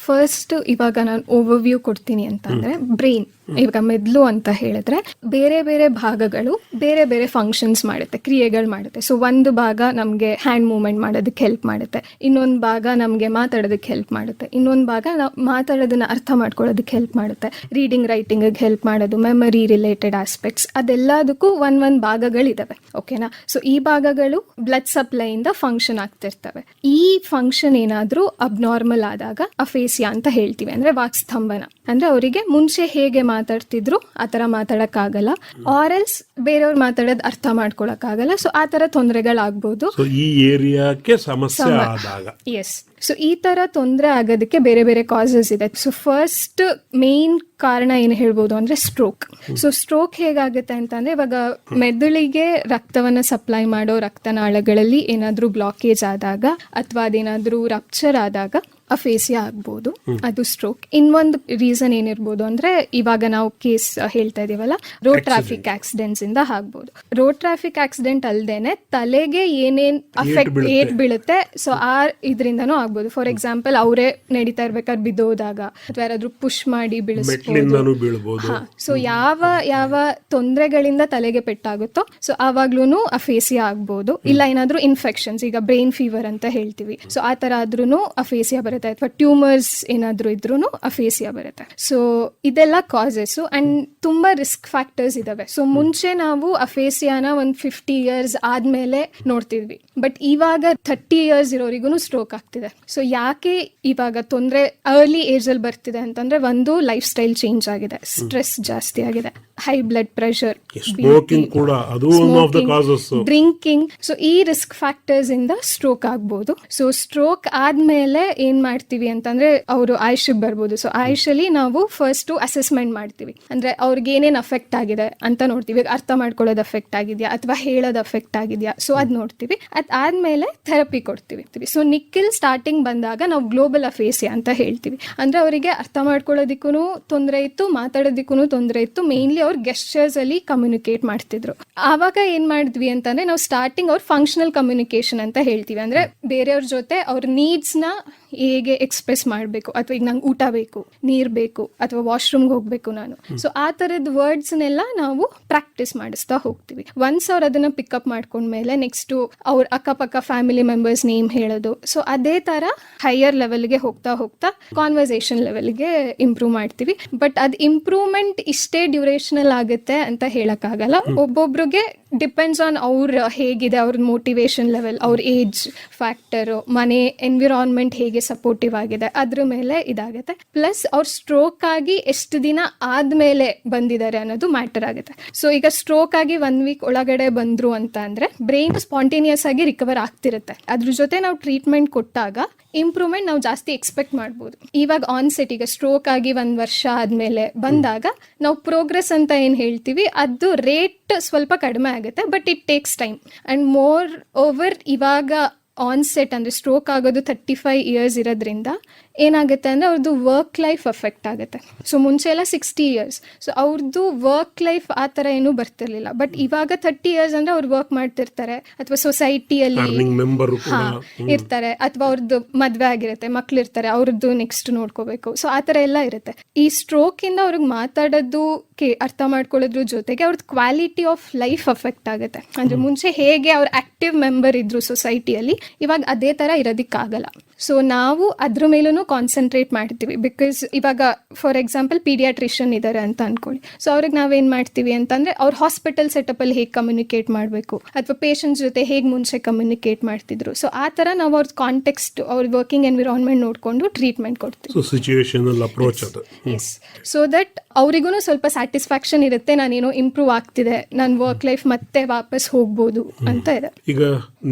Speaker 7: ಫಸ್ಟ್ ಇವಾಗ ನಾನು ಓವರ್ವ್ಯೂ ಕೊಡ್ತೀನಿ ಅಂತಂದ್ರೆ ಬ್ರೈನ್ ಇವಾಗ ಮೆದ್ಲು ಅಂತ ಹೇಳಿದ್ರೆ ಬೇರೆ ಬೇರೆ ಭಾಗಗಳು ಬೇರೆ ಬೇರೆ ಫಂಕ್ಷನ್ಸ್ ಮಾಡುತ್ತೆ, ಕ್ರಿಯೆಗಳು ಮಾಡುತ್ತೆ. ಸೊ ಒಂದು ಭಾಗ ನಮಗೆ ಹ್ಯಾಂಡ್ ಮೂವ್ಮೆಂಟ್ ಮಾಡೋದಕ್ಕೆ ಹೆಲ್ಪ್ ಮಾಡುತ್ತೆ. ಇನ್ನೊಂದು ಭಾಗ ನಮಗೆ ಮಾತಾಡೋದಕ್ಕೆ ಹೆಲ್ಪ್ ಮಾಡುತ್ತೆ. ಇನ್ನೊಂದು ಭಾಗ ಮಾತಾಡೋದನ್ನ ಅರ್ಥ ಮಾಡ್ಕೊಳ್ಳೋದಕ್ಕೆ ಹೆಲ್ಪ್ ಮಾಡುತ್ತೆ. ರೀಡಿಂಗ್ ರೈಟಿಂಗಿಗೆ ಹೆಲ್ಪ್ ಮಾಡೋದು ಮೆಮರಿ ರಿಲೇಟೆಡ್ ಆಸ್ಪೆಕ್ಟ್ಸ್ ಅದೆಲ್ಲದಕ್ಕೂ ಒಂದ್ ಒಂದ್ ಭಾಗಗಳಿದಾವೆ ಓಕೆನಾ ಸೊ ಈ ಭಾಗಗಳು ಬ್ಲಡ್ ಸಪ್ಲೈಯಿಂದ ಫಂಕ್ಷನ್ ಆಗ್ತಿರ್ತವೆ. ಈ ಫಂಕ್ಷನ್ ಏನಾದ್ರೂ ಅಬ್ನಾರ್ಮಲ್ ಆದಾಗ ಅಫೇಸಿಯಾ ಅಂತ ಹೇಳ್ತೀವಿ. ಅಂದ್ರೆ ವಾಕ್ಸ್ತಂಭನ ಅಂದ್ರೆ ಅವರಿಗೆ ಮುಂಚೆ ಹೇಗೆ ಮಾತಾಡ್ತಿದ್ರು ಆ ತರ ಮಾತಾಡಕ್ಕಾಗಲ್ಲ. ಆರ್ಎಲ್ಸ್ ಬೇರೆಯವ್ರು ಮಾತಾಡೋದು ಅರ್ಥ ಮಾಡ್ಕೊಳಕ್ಕಾಗಲ್ಲ. ಸೊ ಆ ತರ ತೊಂದರೆಗಳಾಗ್ಬೋದು.
Speaker 5: ಸೊ ಈ ಏರಿಯಾಕ್ಕೆ ಸಮಸ್ಯೆ ಆದಾಗ.
Speaker 7: ಎಸ್ ಸೊ ಈ ತರ ತೊಂದರೆ ಆಗೋದಕ್ಕೆ ಬೇರೆ ಬೇರೆ ಕಾಸಸ್ ಇದೆ. ಸೊ ಫಸ್ಟ್ ಮೇನ್ ಕಾರಣ ಏನು ಹೇಳ್ಬೋದು ಅಂದ್ರೆ ಸ್ಟ್ರೋಕ್ ಸೊ ಸ್ಟ್ರೋಕ್ ಹೇಗಾಗುತ್ತೆ ಅಂತಂದ್ರೆ ಇವಾಗ ಮೆದುಳಿಗೆ ರಕ್ತವನ್ನ ಸಪ್ಲೈ ಮಾಡೋ ರಕ್ತನಾಳಗಳಲ್ಲಿ ಏನಾದ್ರೂ ಬ್ಲಾಕೇಜ್ ಆದಾಗ ಅಥವಾ ಅದೇನಾದ್ರೂ ರಪ್ಚರ್ ಆದಾಗ ಅಫೇಸಿಯಾ ಆಗ್ಬೋದು ಅದು ಸ್ಟ್ರೋಕ್ ಇನ್ನೊಂದು ರೀಸನ್ ಏನಿರ್ಬೋದು ಅಂದ್ರೆ ಇವಾಗ ನಾವು ಕೇಸ್ ಹೇಳ್ತಾ ಇದೀವಲ್ಲ ರೋಡ್ ಟ್ರಾಫಿಕ್ ಆಕ್ಸಿಡೆಂಟ್ಸ್ ಇಂದ ಆಗ್ಬೋದು. ರೋಡ್ ಟ್ರಾಫಿಕ್ ಆಕ್ಸಿಡೆಂಟ್ ಅಲ್ದೇನೆ ತಲೆಗೆ ಏನೇನ್ ಅಫೆಕ್ಟ್ ಏಟ್ ಬೀಳುತ್ತೆ ಸೊ ಆ ಇದರಿಂದನೂ ಆಗ್ಬೋದು. ಫಾರ್ ಎಕ್ಸಾಂಪಲ್ ಅವರೇ ನಡೀತಾ ಇರ್ಬೇಕಾದ್ರೆ ಬಿದ್ದೋದಾಗ ಅಥವಾ ಯಾರಾದ್ರೂ ಪುಷ್ ಮಾಡಿ ಬೀಳಿಸ್ಬೋದು. ಸೊ ಯಾವ ಯಾವ ತೊಂದರೆಗಳಿಂದ ತಲೆಗೆ ಪೆಟ್ಟಾಗುತ್ತೋ ಸೊ ಆವಾಗ್ಲೂ ಅಫೇಸಿಯಾ ಆಗ್ಬೋದು. ಇಲ್ಲ ಏನಾದ್ರೂ ಇನ್ಫೆಕ್ಷನ್ಸ್ ಈಗ ಬ್ರೈನ್ ಫೀವರ್ ಅಂತ ಹೇಳ್ತೀವಿ. ಸೊ ಆ ತರ ಆದ್ರೂ ಅಫೇಸಿಯಾ ಬರುತ್ತೆ. ಅಥವಾ ಟ್ಯೂಮರ್ಸ್ ಏನಾದರೂ ಇದ್ರೂ ಅಫೇಸಿಯಾ ಬರುತ್ತೆ. ಸೊ ಇದೆಲ್ಲ ಕಾಸಸ್ ಅಂಡ್ ತುಂಬಾ ರಿಸ್ಕ್ ಫ್ಯಾಕ್ಟರ್ಸ್ ಇದಾವೆ. ಸೊ ಮುಂಚೆ ನಾವು ಅಫೇಸಿಯಾನ ಒಂದು ಫಿಫ್ಟಿ ಇಯರ್ಸ್ ಆದ್ಮೇಲೆ ನೋಡ್ತಿದ್ವಿ. ಬಟ್ ಇವಾಗ ಥರ್ಟಿ ಇಯರ್ಸ್ ಇರೋರಿಗೂ ಸ್ಟ್ರೋಕ್ ಆಗ್ತಿದೆ. ಸೊ ಯಾಕೆ ಇವಾಗ ತೊಂದರೆ ಅರ್ಲಿ ಏಜ್ ಅಲ್ಲಿ ಬರ್ತಿದೆ ಅಂತಂದ್ರೆ ಒಂದು ಲೈಫ್ ಸ್ಟೈಲ್ ಚೇಂಜ್ ಆಗಿದೆ. ಸ್ಟ್ರೆಸ್ ಜಾಸ್ತಿ ಆಗಿದೆ. ಹೈ ಬ್ಲಡ್ ಪ್ರೆಷರ್
Speaker 5: ಸ್ಮೋಕಿಂಗ್ ಕೂಡ ಅದು one of the causes
Speaker 7: drinking so ಈ ರಿಸ್ಕ್ ಫ್ಯಾಕ್ಟರ್ಸ್ ಇಂದ ಸ್ಟ್ರೋಕ್ ಆಗ್ಬೋದು. ಸೊ ಸ್ಟ್ರೋಕ್ ಆದ್ಮೇಲೆ ಏನ್ ಮಾಡ್ತೀವಿ ಅಂತಂದ್ರೆ ಅವರು ಆಯುಷ್ ಬರ್ಬೋದು. ಸೊ ಆಯುಷಲ್ಲಿ ನಾವು ಫಸ್ಟ್ ಅಸೆಸ್ಮೆಂಟ್ ಮಾಡ್ತೀವಿ. ಅಂದ್ರೆ ಅವ್ರಿಗೆ ಏನೇನ್ ಅಫೆಕ್ಟ್ ಆಗಿದೆ ಅಂತ ನೋಡ್ತೀವಿ. ಅರ್ಥ ಮಾಡ್ಕೊಳ್ಳೋದು ಅಫೆಕ್ಟ್ ಆಗಿದೆಯಾ ಅಥವಾ ಹೇಳೋದು ಅಫೆಕ್ಟ್ ಆಗಿದೆಯಾ? ಸೊ ಅದ್ ನೋಡ್ತೀವಿ. ಅದ್ ಆದ್ಮೇಲೆ ಥೆರಪಿ ಕೊಡ್ತೀವಿ. ಸೊ ನಿಖಿಲ್ ಸ್ಟಾರ್ಟಿಂಗ್ ಬಂದಾಗ ನಾವು ಗ್ಲೋಬಲ್ ಅಫೇಸಿಯಾ ಅಂತ ಹೇಳ್ತೀವಿ. ಅಂದ್ರೆ ಅವರಿಗೆ ಅರ್ಥ ಮಾಡ್ಕೊಳ್ಳೋದಿಕ್ಕೂ ತೊಂದರೆ ಇತ್ತು ಮಾತಾಡೋದಿಕ್ಕೂ ತೊಂದರೆ ಇತ್ತು. ಮೇನ್ಲಿ ಅವ್ರು ಗೆಸ್ಟರ್ಸ್ ಅಲ್ಲಿ ಕಮ್ಯುನಿಕೇಟ್ ಮಾಡ್ತಿದ್ರು. ಆವಾಗ ಏನ್ ಮಾಡಿದ್ವಿ ಅಂತಂದ್ರೆ ನಾವು ಸ್ಟಾರ್ಟಿಂಗ್ ಅವ್ರ ಫಂಕ್ಷನಲ್ ಕಮ್ಯುನಿಕೇಶನ್ ಅಂತ ಹೇಳ್ತೀವಿ. ಅಂದ್ರೆ ಬೇರೆಯವ್ರ ಜೊತೆ ಅವ್ರ ನೀಡ್ಸ್ನ ಹೇಗೆ ಎಕ್ಸ್ಪ್ರೆಸ್ ಮಾಡಬೇಕು? ಅಥವಾ ಈಗ ನಂಗೆ ಊಟ ಬೇಕು ನೀರ್ ಬೇಕು ಅಥವಾ ವಾಶ್ರೂಮ್ಗೆ ಹೋಗ್ಬೇಕು ನಾನು. ಸೊ ಆ ತರದ ವರ್ಡ್ಸ್ನೆಲ್ಲ ನಾವು ಪ್ರಾಕ್ಟೀಸ್ ಮಾಡಿಸ್ತಾ ಹೋಗ್ತೀವಿ. ಒನ್ಸ್ ಅವ್ರು ಅದನ್ನ ಪಿಕಪ್ ಮಾಡ್ಕೊಂಡ್ಮೇಲೆ ನೆಕ್ಸ್ಟ್ ಅವ್ರ ಅಕ್ಕಪಕ್ಕ ಫ್ಯಾಮಿಲಿ ಮೆಂಬರ್ಸ್ ನೇಮ್ ಹೇಳೋದು. ಸೊ ಅದೇ ತರ ಹೈಯರ್ ಲೆವೆಲ್ಗೆ ಹೋಗ್ತಾ ಹೋಗ್ತಾ ಕಾನ್ವರ್ಸೇಷನ್ ಲೆವೆಲ್ಗೆ ಇಂಪ್ರೂವ್ ಮಾಡ್ತೀವಿ. ಬಟ್ ಅದ್ ಇಂಪ್ರೂವ್ಮೆಂಟ್ ಇಷ್ಟೇ ಡ್ಯೂರೇಷನಲ್ ಆಗುತ್ತೆ ಅಂತ ಹೇಳಕ್ಕಾಗಲ್ಲ. ಒಬ್ಬೊಬ್ರಿಗೆ ಡಿಪೆಂಡ್ಸ್ ಆನ್ ಅವ್ರ ಹೇಗಿದೆ, ಅವ್ರ ಮೋಟಿವೇಶನ್ ಲೆವೆಲ್ ಅವ್ರ ಏಜ್ ಫ್ಯಾಕ್ಟರ್ ಮನೆ ಎನ್ವಿರಾನ್ಮೆಂಟ್ ಹೇಗೆ ಸಪೋರ್ಟಿವ್ ಆಗಿದೆ, ಅದ್ರ ಮೇಲೆ ಇದಾಗುತ್ತೆ. ಪ್ಲಸ್ ಅವ್ರ ಸ್ಟ್ರೋಕ್ ಆಗಿ ಎಷ್ಟು ದಿನ ಆದ್ಮೇಲೆ ಬಂದಿದ್ದಾರೆ ಅನ್ನೋದು ಮ್ಯಾಟರ್ ಆಗುತ್ತೆ. ಸೊ ಈಗ ಸ್ಟ್ರೋಕ್ ಆಗಿ ಒನ್ ವೀಕ್ ಒಳಗಡೆ ಬಂದ್ರು ಅಂತ ಅಂದ್ರೆ ಬ್ರೈನ್ ಸ್ಪಾಂಟೇನಿಯಸ್ ಆಗಿ ರಿಕವರ್ ಆಗ್ತಿರುತ್ತೆ. ಅದ್ರ ಜೊತೆ ನಾವು ಟ್ರೀಟ್ಮೆಂಟ್ ಕೊಟ್ಟಾಗ ಇಂಪ್ರೂವ್ಮೆಂಟ್ ನಾವು ಜಾಸ್ತಿ ಎಕ್ಸ್ಪೆಕ್ಟ್ ಮಾಡ್ಬೋದು. ಇವಾಗ ಆನ್ಸೆಟ್ ಈಗ ಸ್ಟ್ರೋಕ್ ಆಗಿ ಒಂದ್ ವರ್ಷ ಆದ್ಮೇಲೆ ಬಂದಾಗ ನಾವು ಪ್ರೋಗ್ರೆಸ್ ಅಂತ ಏನ್ ಹೇಳ್ತೀವಿ, ಅದು ರೇಟ್ ಸ್ವಲ್ಪ ಕಡಿಮೆ but it takes time and moreover ಇವಾಗ ಆನ್ಸೆಟ್ ಅಂದ್ರೆ ಸ್ಟ್ರೋಕ್ ಆಗೋದು ಥರ್ಟಿ ಫೈವ್ ಇಯರ್ಸ್ ಇರೋದ್ರಿಂದ ಏನಾಗುತ್ತೆ ಅಂದ್ರೆ ಅವ್ರದ್ದು ವರ್ಕ್ ಲೈಫ್ ಅಫೆಕ್ಟ್ ಆಗುತ್ತೆ. ಸೊ ಮುಂಚೆ ಎಲ್ಲ ಸಿಕ್ಸ್ಟಿ ಇಯರ್ಸ್ ಸೊ ಅವ್ರದ್ದು ವರ್ಕ್ ಲೈಫ್ ಆ ಥರ ಏನೂ ಬರ್ತಿರ್ಲಿಲ್ಲ. ಬಟ್ ಇವಾಗ ಥರ್ಟಿ ಇಯರ್ಸ್ ಅಂದ್ರೆ ಅವ್ರು ವರ್ಕ್ ಮಾಡ್ತಿರ್ತಾರೆ. ಅಥವಾ ಸೊಸೈಟಿಯಲ್ಲಿ ಇರ್ತಾರೆ. ಅಥವಾ ಅವ್ರದ್ದು ಮದುವೆ ಆಗಿರುತ್ತೆ ಮಕ್ಳು ಇರ್ತಾರೆ ಅವ್ರದ್ದು ನೆಕ್ಸ್ಟ್ ನೋಡ್ಕೋಬೇಕು. ಸೊ ಆ ಥರ ಎಲ್ಲ ಇರುತ್ತೆ. ಈ ಸ್ಟ್ರೋಕಿಂದ ಅವ್ರಿಗೆ ಮಾತಾಡೋದು ಕೆ- ಅರ್ಥ ಮಾಡ್ಕೊಳ್ಳೋದ್ರ ಜೊತೆಗೆ ಅವ್ರದ್ದು ಕ್ವಾಲಿಟಿ ಆಫ್ ಲೈಫ್ ಅಫೆಕ್ಟ್ ಆಗುತ್ತೆ. ಅಂದ್ರೆ ಮುಂಚೆ ಹೇಗೆ ಅವ್ರು ಆಕ್ಟಿವ್ ಮೆಂಬರ್ ಇದ್ರು ಸೊಸೈಟಿಯಲ್ಲಿ ಇವಾಗ ಅದೇ ಥರ ಇರೋದಕ್ಕಾಗಲ್ಲ. ಸೊ ನಾವು ಅದ್ರ ಮೇಲೂ ಕಾನ್ಸಂಟ್ರೇಟ್ ಮಾಡ್ತೀವಿ. ಬಿಕಾಸ್ ಇವಾಗ ಫಾರ್ ಎಕ್ಸಾಂಪಲ್ ಪೀಡಿಯಾಟ್ರಿಷಿಯನ್ ಇದ್ದಾರೆ ಅಂತ ಅನ್ಕೊಳ್ಳಿ. ಸೊ ಅವ್ರಿಗೆ ನಾವೇನು ಮಾಡ್ತೀವಿ ಅಂತಂದ್ರೆ ಅವ್ರ ಹಾಸ್ಪಿಟಲ್ ಸೆಟಪ್ ಅಲ್ಲಿ ಹೇಗೆ ಕಮ್ಯುನಿಕೇಟ್ ಮಾಡಬೇಕು? ಅಥವಾ ಪೇಷಂಟ್ ಜೊತೆ ಹೇಗೆ ಮುಂಚೆ ಕಮ್ಯುನಿಕೇಟ್ ಮಾಡ್ತಿದ್ರು? ಸೊ ಆ ಥರ ನಾವು ಅವ್ರದ್ದು ಕಾಂಟೆಕ್ಸ್ಟ್ ಅವ್ರ ವರ್ಕಿಂಗ್ ಎನ್ವಿರಾನ್ಮೆಂಟ್ ನೋಡ್ಕೊಂಡು ಟ್ರೀಟ್ಮೆಂಟ್ ಕೊಡ್ತೀವಿ.
Speaker 5: ಸೊ
Speaker 7: ದಟ್ ಅವರಿಗೂ ಸ್ವಲ್ಪ ಸ್ಯಾಟಿಸ್ ಸ್ಯಾಟಿಸ್ಫ್ಯಾಕ್ಷನ್ ಇರುತ್ತೆ ನಾನೇನೋ ಇಂಪ್ರೂವ್ ಆಗ್ತಿದೆ ನನ್ನ ವರ್ಕ್ ಲೈಫ್ ಮತ್ತೆ ವಾಪಸ್ ಹೋಗ್ಬೋದು ಅಂತ ಇದೆ.
Speaker 5: ಈಗ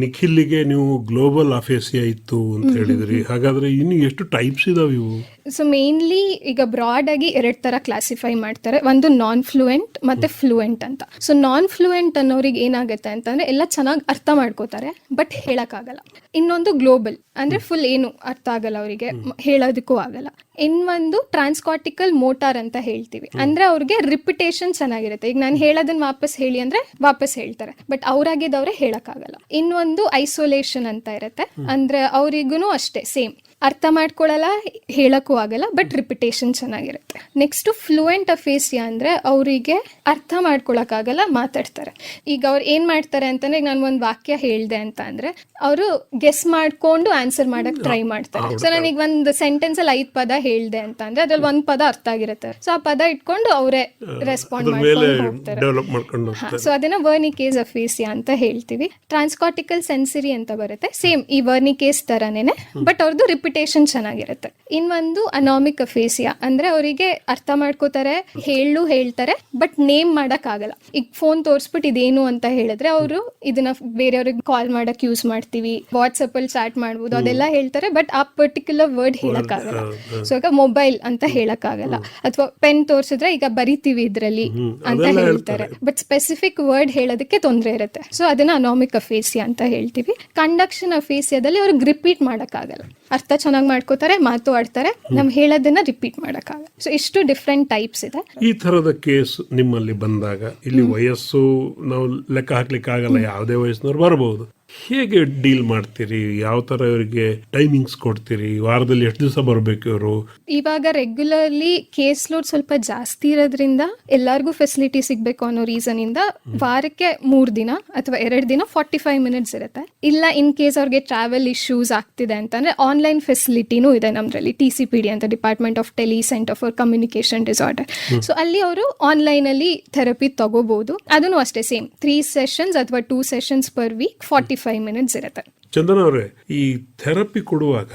Speaker 5: ನಿಖಿಲ್ಗೆ ನೀವು ಗ್ಲೋಬಲ್ ಅಫೇಸಿಯಾ ಇತ್ತು ಅಂತ ಹೇಳಿದ್ರಿ. ಹಾಗಾದ್ರೆ ಇನ್ನು ಎಷ್ಟು ಟೈಪ್ಸ್ ಇದಾವೆ ಇವು?
Speaker 7: ಸೊ ಮೇನ್ಲಿ ಈಗ ಬ್ರಾಡ್ ಆಗಿ ಎರಡ್ ತರ ಕ್ಲಾಸಿಫೈ ಮಾಡ್ತಾರೆ. ಒಂದು ನಾನ್ ಫ್ಲೂಯೆಂಟ್ ಮತ್ತೆ ಫ್ಲೂಯೆಂಟ್ ಅಂತ. ಸೊ ನಾನ್ ಫ್ಲೂಯೆಂಟ್ ಅನ್ನೋರಿಗೆ ಏನಾಗುತ್ತೆ ಅಂತಂದ್ರೆ ಎಲ್ಲ ಚೆನ್ನಾಗಿ ಅರ್ಥ ಮಾಡ್ಕೋತಾರೆ ಬಟ್ ಹೇಳಕ್ಕಾಗಲ್ಲ. ಇನ್ನೊಂದು ಗ್ಲೋಬಲ್ ಅಂದ್ರೆ ಫುಲ್ ಏನು ಅರ್ಥ ಆಗಲ್ಲ ಅವರಿಗೆ ಹೇಳೋದಕ್ಕೂ ಆಗಲ್ಲ. ಇನ್ನೊಂದು ಟ್ರಾನ್ಸ್ಕಾಟಿಕಲ್ ಮೋಟಾರ್ ಅಂತ ಹೇಳ್ತೀವಿ. ಅಂದ್ರೆ ಅವ್ರಿಗೆ ರಿಪಿಟೇಷನ್ ಚೆನ್ನಾಗಿರುತ್ತೆ. ಈಗ ನಾನು ಹೇಳೋದನ್ನ ವಾಪಸ್ ಹೇಳಿ ಅಂದ್ರೆ ವಾಪಸ್ ಹೇಳ್ತಾರೆ. ಬಟ್ ಅವ್ರಾಗಿದ್ದವ್ರೆ ಹೇಳಕ್ಕಾಗಲ್ಲ. ಇನ್ನೊಂದು ಐಸೋಲೇಷನ್ ಅಂತ ಇರುತ್ತೆ. ಅಂದ್ರೆ ಅವ್ರಿಗೂ ಅಷ್ಟೇ ಸೇಮ್ ಅರ್ಥ ಮಾಡ್ಕೊಳ್ಳಲ್ಲ ಹೇಳಕ್ಕೂ ಆಗಲ್ಲ ಬಟ್ ರಿಪಿಟೇಷನ್ ಚೆನ್ನಾಗಿರುತ್ತೆ. ನೆಕ್ಸ್ಟ್ ಫ್ಲೂಯೆಂಟ್ ಅಫೇಸಿಯಾ ಅಂದ್ರೆ ಅವರಿಗೆ ಅರ್ಥ ಮಾಡ್ಕೊಳಕ್ಕಾಗಲ್ಲ ಮಾತಾಡ್ತಾರೆ. ಈಗ ಅವ್ರು ಏನ್ ಮಾಡ್ತಾರೆ ಅಂತಂದ್ರೆ ನಾನು ಒಂದು ವಾಕ್ಯ ಹೇಳ್ದೆ ಅಂತ ಅಂದ್ರೆ ಅವರು ಗೆಸ್ ಮಾಡ್ಕೊಂಡು ಆನ್ಸರ್ ಮಾಡಕ್ ಟ್ರೈ ಮಾಡ್ತಾರೆ. ಸೊ ನನಗೆ ಒಂದು ಸೆಂಟೆನ್ಸ್ ಅಲ್ಲಿ ಐದ್ ಪದ ಹೇಳ್ದೆ ಅಂತ ಅಂದ್ರೆ ಅದ್ರಲ್ಲಿ ಒಂದ್ ಪದ ಅರ್ಥ ಆಗಿರುತ್ತೆ. ಸೊ ಆ ಪದ ಇಟ್ಕೊಂಡು ಅವರೇ ರೆಸ್ಪಾಂಡ್ ಮಾಡ್ಕೊಂಡು ಹೋಗ್ತಾರೆ. ಸೊ ಅದನ್ನ ವರ್ನಿಕೇಸ್ ಅಫೇಸಿಯಾ ಅಂತ ಹೇಳ್ತೀವಿ. ಟ್ರಾನ್ಸ್ಕಾಟಿಕಲ್ ಸೆನ್ಸರಿ ಅಂತ ಬರುತ್ತೆ. ಸೇಮ್ ಈ ವರ್ನಿಕೇಸ್ ತರನೇನೆ ಬಟ್ ಅವ್ರದ್ದು ರಿಪಿಟೇಷನ್ ಚೆನ್ನಾಗಿರುತ್ತೆ. ಇನ್ನೊಂದು ಅನಾಮಿಕ್ ಅಫೇಸಿಯಾ ಅಂದ್ರೆ ಅವರಿಗೆ ಅರ್ಥ ಮಾಡ್ಕೋತಾರೆ ಹೇಳು ಹೇಳ್ತಾರೆ ಬಟ್ ನೇಮ್ ಮಾಡಕ್ ಆಗಲ್ಲ. ಈಗ ಫೋನ್ ತೋರಿಸ್ಬಿಟ್ಟು ಇದೇನು ಅಂತ ಹೇಳಿದ್ರೆ ಅವರು ಇದನ್ನ ಬೇರೆಯವ್ರಿಗೆ ಕಾಲ್ ಮಾಡಕ್ ಯೂಸ್ ಮಾಡ್ತೀವಿ ವಾಟ್ಸಪ್ ಅಲ್ಲಿ ಚಾಟ್ ಮಾಡ್ಬೋದು ಅದೆಲ್ಲ ಹೇಳ್ತಾರೆ ಬಟ್ ಆ ಪರ್ಟಿಕ್ಯುಲರ್ ವರ್ಡ್ ಹೇಳಕ್ ಆಗಲ್ಲ. ಸೊ ಈಗ ಮೊಬೈಲ್ ಅಂತ ಹೇಳಕ್ ಆಗಲ್ಲ. ಅಥವಾ ಪೆನ್ ತೋರಿಸಿದ್ರೆ ಈಗ ಬರಿತೀವಿ ಇದ್ರಲ್ಲಿ ಅಂತ ಹೇಳ್ತಾರೆ. ಬಟ್ ಸ್ಪೆಸಿಫಿಕ್ ವರ್ಡ್ ಹೇಳೋದಕ್ಕೆ ತೊಂದರೆ ಇರುತ್ತೆ. ಸೊ ಅದನ್ನ ಅನಾಮಿಕ್ ಅಫೇಸಿಯಾ ಅಂತ ಹೇಳ್ತೀವಿ. ಕಂಡಕ್ಷನ್ ಅಫೇಸಿಯಾದಲ್ಲಿ ಅವ್ರಿಗೆ ರಿಪೀಟ್ ಮಾಡೋಕ್ಕಾಗಲ್ಲ ಅರ್ಥ ಚೆನ್ನಾಗಿ ಮಾಡ್ಕೋತಾರೆ ಮಾತು ಆಡ್ತಾರೆ ನಮ್ ಹೇಳೋದನ್ನ ರಿಪೀಟ್ ಮಾಡೋಕ್ಕಾಗಲ್ಲ. ಸೊ ಇಷ್ಟು ಡಿಫ್ರೆಂಟ್ ಟೈಪ್ಸ್ ಇದೆ.
Speaker 5: ಈ ತರದ ಕೇಸ್ ನಿಮ್ಮಲ್ಲಿ ಬಂದಾಗ ಇಲ್ಲಿ ವಯಸ್ಸು ನಾವು ಲೆಕ್ಕ ಹಾಕ್ಲಿಕ್ಕೆ ಆಗಲ್ಲ ಯಾವುದೇ ವಯಸ್ಸಿನವ್ರು ಬರಬಹುದು ಹೇಗೆ ಡೀಲ್ ಮಾಡ್ತೀರಿ? ಯಾವ ತರ ಇವರಿಗೆ ಟೈಮಿಂಗ್ಸ್ ಕೊಡ್ತೀರಿ? ವಾರದಲ್ಲಿ ಎಷ್ಟು ದಿವಸ ಬರಬೇಕು ಇವರು?
Speaker 7: ಇವಾಗ ರೆಗ್ಯುಲರ್ಲಿ ಕೇಸ್ ಲೋಡ್ ಸ್ವಲ್ಪ ಜಾಸ್ತಿ ಇರೋದ್ರಿಂದ ಎಲ್ಲರಿಗೂ ಫೆಸಿಲಿಟಿ ಸಿಗ್ಬೇಕು ಅನ್ನೋ ರೀಸನ್ ಇಂದ ವಾರಕ್ಕೆ ಮೂರ್ ದಿನ ಅಥವಾ ಎರಡು ದಿನ ಫಾರ್ಟಿ ಫೈವ್ ಮಿನಿಟ್ಸ್ ಇರುತ್ತೆ. ಇಲ್ಲ ಇನ್ ಕೇಸ್ ಅವ್ರಿಗೆ ಟ್ರಾವೆಲ್ ಇಶ್ಯೂಸ್ ಆಗ್ತಿದೆ ಅಂತಂದ್ರೆ ಆನ್ಲೈನ್ ಫೆಸಿಲಿಟಿನೂ ಇದೆ ನಮ್ದ್ರಲ್ಲಿ. ಟಿ ಸಿ ಪಿ ಡಿ ಅಂತ department of tele centre for communication disorder so ಅಲ್ಲಿ ಅವರು ಆನ್ಲೈನ್ ಅಲ್ಲಿ ಥೆರಪಿ ತಗೋಬಹುದು ಅದನ್ನು ಅಷ್ಟೇ ಸೇಮ್ ತ್ರೀ ಸೆಷನ್ಸ್ ಅಥವಾ two sessions per week forty five minutes ಇರುತ್ತೆ.
Speaker 5: ಚಂದನ ಅವರೇ ಈ ಥೆರಪಿ ಕೊಡುವಾಗ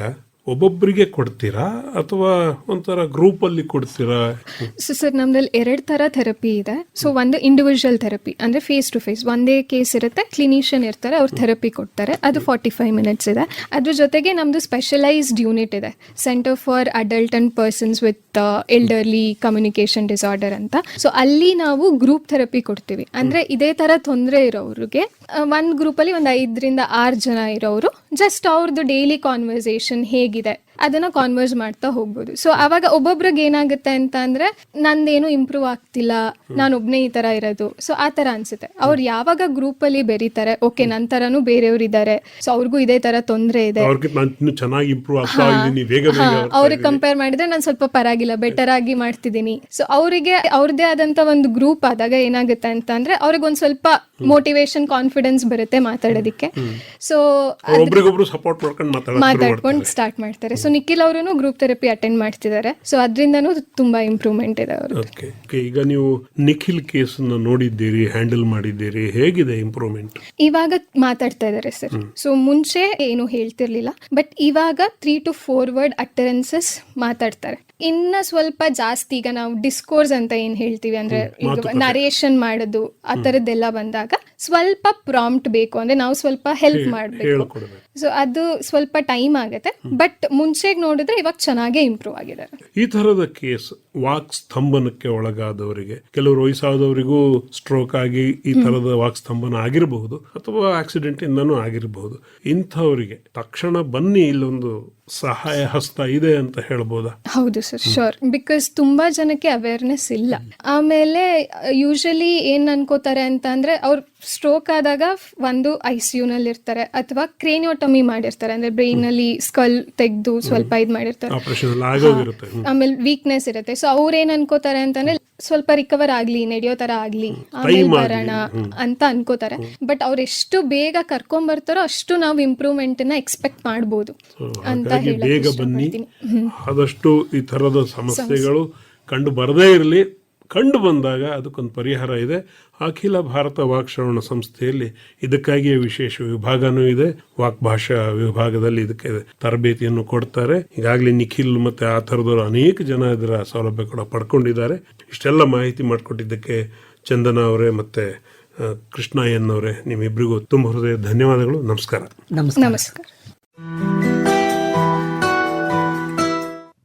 Speaker 5: ಒಬ್ಬೊಬ್ಬರಿಗೆ ಕೊಡ್ತೀರಾ? ಅಥವಾ ಒಂಥರ ಗ್ರೂಪ್ ಅಲ್ಲಿ ಕೊಡ್ತೀರಾ?
Speaker 7: ಸೊ ಸರ್ ನಮ್ದಲ್ಲಿ ಎರಡು ತರ ಥೆರಪಿ ಇದೆ. ಸೊ ಒಂದು ಇಂಡಿವಿಜುವಲ್ ಥೆರಪಿ, ಅಂದ್ರೆ ಫೇಸ್ ಟು ಫೇಸ್ ಒಂದೇ ಕೇಸ್ ಇರುತ್ತೆ ಕ್ಲಿನಿಷಿಯನ್ ಇರ್ತಾರೆ, ಅವ್ರು ಥೆರಪಿ ಕೊಡ್ತಾರೆ. ಅದು ಫಾರ್ಟಿ ಫೈವ್ ಮಿನಿಟ್ಸ್ ಇದೆ. ಅದ್ರ ಜೊತೆಗೆ ನಮ್ದು ಸ್ಪೆಷಲೈಸ್ಡ್ ಯೂನಿಟ್ ಇದೆ. Centre for adult and persons with elderly communication disorder ಅಂತ. ಸೊ ಅಲ್ಲಿ ನಾವು ಗ್ರೂಪ್ ಥೆರಪಿ ಕೊಡ್ತೀವಿ. ಅಂದ್ರೆ ಇದೇ ತರ ತೊಂದರೆ ಇರೋರಿಗೆ ಒಂದು ಗ್ರೂಪಲ್ಲಿ ಒಂದು ಐದರಿಂದ ಆರು ಜನ ಇರೋರು ಜಸ್ಟ್ ಅವ್ರದ್ದು ಡೈಲಿ ಕಾನ್ವರ್ಸೇಷನ್ ಹೇಗಿದೆ. ಅದನ್ನ ಕಾನ್ವರ್ಸ್ ಮಾಡ್ತಾ ಹೋಗ್ಬೋದು. ಸೊ ಅವಾಗ ಒಬ್ಬೊಬ್ರಿಗೆ ಏನಾಗುತ್ತೆ ಅಂತ ಅಂದ್ರೆ ನಂದೇನು ಇಂಪ್ರೂವ್ ಆಗ್ತಿಲ್ಲ. ನಾನು ಒಬ್ನೇ ಈ ತರ ಇರೋದು. ಸೊ ಆ ತರ ಅನ್ಸುತ್ತೆ. ಅವ್ರು ಯಾವಾಗ ಗ್ರೂಪ್ ಅಲ್ಲಿ ಬೆರೀತಾರೆ ಓಕೆ ನನ್ ತರನು ಬೇರೆಯವ್ರು ಇದ್ದಾರೆ. ಸೊ ಅವ್ರಿಗೂ ಇದೇ ತರ ತೊಂದರೆ ಇದೆ.
Speaker 5: ಅವ್ರಿಗೆ ಚೆನ್ನಾಗಿ ಇಂಪ್ರೂವ್ ಆಗ್ತಾ
Speaker 7: ಕಂಪೇರ್ ಮಾಡಿದ್ರೆ ನಾನು ಸ್ವಲ್ಪ ಪರವಾಗಿಲ್ಲ ಬೆಟರ್ ಆಗಿ ಮಾಡ್ತಿದ್ದೀನಿ. ಸೊ ಅವರಿಗೆ ಅವ್ರದೇ ಆದಂತ ಒಂದು ಗ್ರೂಪ್ ಆದಾಗ ಏನಾಗುತ್ತೆ ಅಂತ ಅಂದ್ರೆ ಅವ್ರಿಗೆ ಒಂದ್ ಸ್ವಲ್ಪ ಮೋಟಿವೇಶನ್ ಕಾನ್ಫಿಡೆನ್ಸ್ ಬರುತ್ತೆ ಮಾತಾಡೋದಿಕ್ಕೆ. ಸೊ
Speaker 5: ಒಬ್ರಿಗೊಬ್ರು ಸಪೋರ್ಟ್ ಮಾಡ್ಕೊಂಡು ಮಾತಾಡೋದು
Speaker 7: ಮಾತಾಡ್ಕೊಂಡು ಸ್ಟಾರ್ಟ್ ಮಾಡ್ತಾರೆ. ಸೊ ನಿಖಿಲ್ ಅವರು ಗ್ರೂಪ್ ಥೆರಪಿ ಅಟೆಂಡ್ ಮಾಡ್ತಿದ್ದಾರೆ. ಸೊ ಅದರಿಂದನೂ ತುಂಬಾ ಇಂಪ್ರೂವ್ಮೆಂಟ್ ಇದೆ ಅವರು
Speaker 5: ಓಕೆ ಈಗ ನೀವು ನಿಖಿಲ್ ಕೇಸ್ ನೋಡಿದ್ದೀರಿ ಹ್ಯಾಂಡಲ್ ಮಾಡಿದ್ದೀರಿ ಹೇಗಿದೆ ಇಂಪ್ರೂವ್ಮೆಂಟ್
Speaker 7: ಇವಾಗ ಮಾತಾಡ್ತಾ ಇದ್ದಾರೆ ಸರ್ ಸೊ ಮುಂಚೆ ಏನು ಹೇಳ್ತಿರ್ಲಿಲ್ಲ ಬಟ್ ಇವಾಗ three to four word utterances ಮಾತಾಡ್ತಾರೆ. ಇನ್ನ ಸ್ವಲ್ಪ ಜಾಸ್ತಿ ಈಗ ನಾವು ಡಿಸ್ಕೋರ್ಸ್ ಅಂತ ಏನ್ ಹೇಳ್ತೀವಿ ಅಂದ್ರೆ ಈಗ ನರೇಷನ್ ಮಾಡೋದು ಆ ತರದ್ದೆಲ್ಲ ಬಂದಾಗ ಸ್ವಲ್ಪ ಪ್ರಾಂಪ್ಟ್ ಬೇಕು ಅಂದ್ರೆ ನಾವು ಸ್ವಲ್ಪ ಹೆಲ್ಪ್ ಮಾಡಬೇಕು. ಸೊ ಅದು ಸ್ವಲ್ಪ ಟೈಮ್ ಆಗುತ್ತೆ. ಬಟ್ ಮುಂಚೆಗೆ ನೋಡಿದ್ರೆ ಇವಾಗ ಚೆನ್ನಾಗೇ ಇಂಪ್ರೂವ್ ಆಗಿದ್ದಾರೆ
Speaker 5: ಈ ತರದ ಕೇಸ್ ವಾಕ್ ಸ್ತಂಭನಕ್ಕೆ ಒಳಗಾದವರಿಗೆ ಕೆಲವರು ವಯಸ್ಸಾದವರಿಗೂ ಸ್ಟ್ರೋಕ್ ಆಗಿ ಈ ತರದ ವಾಕ್ ಸ್ತಂಭನ ಆಗಿರಬಹುದು ಅಥವಾ ಆಕ್ಸಿಡೆಂಟ್ ಇಂದನೂ ಆಗಿರಬಹುದು. ಇಂಥವರಿಗೆ ತಕ್ಷಣ ಬನ್ನಿ ಇಲ್ಲೊಂದು ಸಹಾಯ ಹಸ್ತ ಇದೆ ಅಂತ ಹೇಳ್ಬೋದಾ?
Speaker 7: ಹೌದು ಸರ್ ಶೋರ್ ಬಿಕಾಸ್ ತುಂಬಾ ಜನಕ್ಕೆ ಅವೇರ್ನೆಸ್ ಇಲ್ಲ. ಆಮೇಲೆ ಯೂಶಲಿ ಏನ್ ಅನ್ಕೋತಾರೆ ಅಂತ ಅಂದ್ರೆ ಅವ್ರು ಸ್ಟ್ರೋಕ್ ಆದಾಗ ಒಂದು ಐ ಸಿ ನಲ್ಲಿ ಇರ್ತಾರೆ ಅಥವಾ ಕ್ರೇನಿಯೋಟಮಿ ಮಾಡಿರ್ತಾರೆ. ಅಂದ್ರೆ ಬ್ರೈನ್ ಅಲ್ಲಿ ಸ್ಕಲ್ ತೆಗೆದು ಸ್ವಲ್ಪ ಇದ್ ಮಾಡಿರ್ತಾರೆ. ಆಮೇಲೆ ವೀಕ್ನೆಸ್ ಇರುತ್ತೆ. ಸೊ ಅವ್ರೇನ್ ಅನ್ಕೋತಾರೆ ಅಂತಂದ್ರೆ ಸ್ವಲ್ಪ ರಿಕವರ್ ಆಗ್ಲಿ ನಡೆಯೋ ತರ ಆಗ್ಲಿ ಆಮೇಲೆ ಬರೋಣ ಅಂತ ಅನ್ಕೋತಾರೆ. ಬಟ್ ಅವ್ರು ಎಷ್ಟು ಬೇಗ ಕರ್ಕೊಂಡ್ ಬರ್ತಾರೋ ಅಷ್ಟು ನಾವು ಇಂಪ್ರೂವ್ಮೆಂಟ್ನ ಎಕ್ಸ್ಪೆಕ್ಟ್
Speaker 5: ಮಾಡಬಹುದು
Speaker 7: ಅಂತ ಹೇಳಿ
Speaker 5: ಆದಷ್ಟು ಈ ತರದ ಸಮಸ್ಯೆಗಳು ಕಂಡು ಬರದೇ ಇರಲಿ. ಕಂಡು ಬಂದಾಗ ಅದಕ್ಕೊಂದು ಪರಿಹಾರ ಇದೆ. ಅಖಿಲ ಭಾರತ ವಾಕ್ಶ್ರವಣ ಸಂಸ್ಥೆಯಲ್ಲಿ ಇದಕ್ಕಾಗಿಯೇ ವಿಶೇಷ ವಿಭಾಗನೂ ಇದೆ. ವಾಕ್ ಭಾಷಾ ವಿಭಾಗದಲ್ಲಿ ಇದಕ್ಕೆ ತರಬೇತಿಯನ್ನು ಕೊಡ್ತಾರೆ. ಈಗಾಗಲೇ ನಿಖಿಲ್ ಮತ್ತೆ ಆ ಥರದವರು ಅನೇಕ ಜನ ಇದರ ಸೌಲಭ್ಯ ಕೂಡ ಪಡ್ಕೊಂಡಿದ್ದಾರೆ. ಇಷ್ಟೆಲ್ಲ ಮಾಹಿತಿ ಮಾಡಿಕೊಟ್ಟಿದ್ದಕ್ಕೆ ಚಂದನ ಅವರೇ ಮತ್ತೆ ಕೃಷ್ಣ ಎನ್ ಅವರೇ ನಿಮ್ಮಿಬ್ಬರಿಗೂ ತುಂಬ ಹೃದಯ ಧನ್ಯವಾದಗಳು. ನಮಸ್ಕಾರ.
Speaker 6: ನಮಸ್ಕಾರ.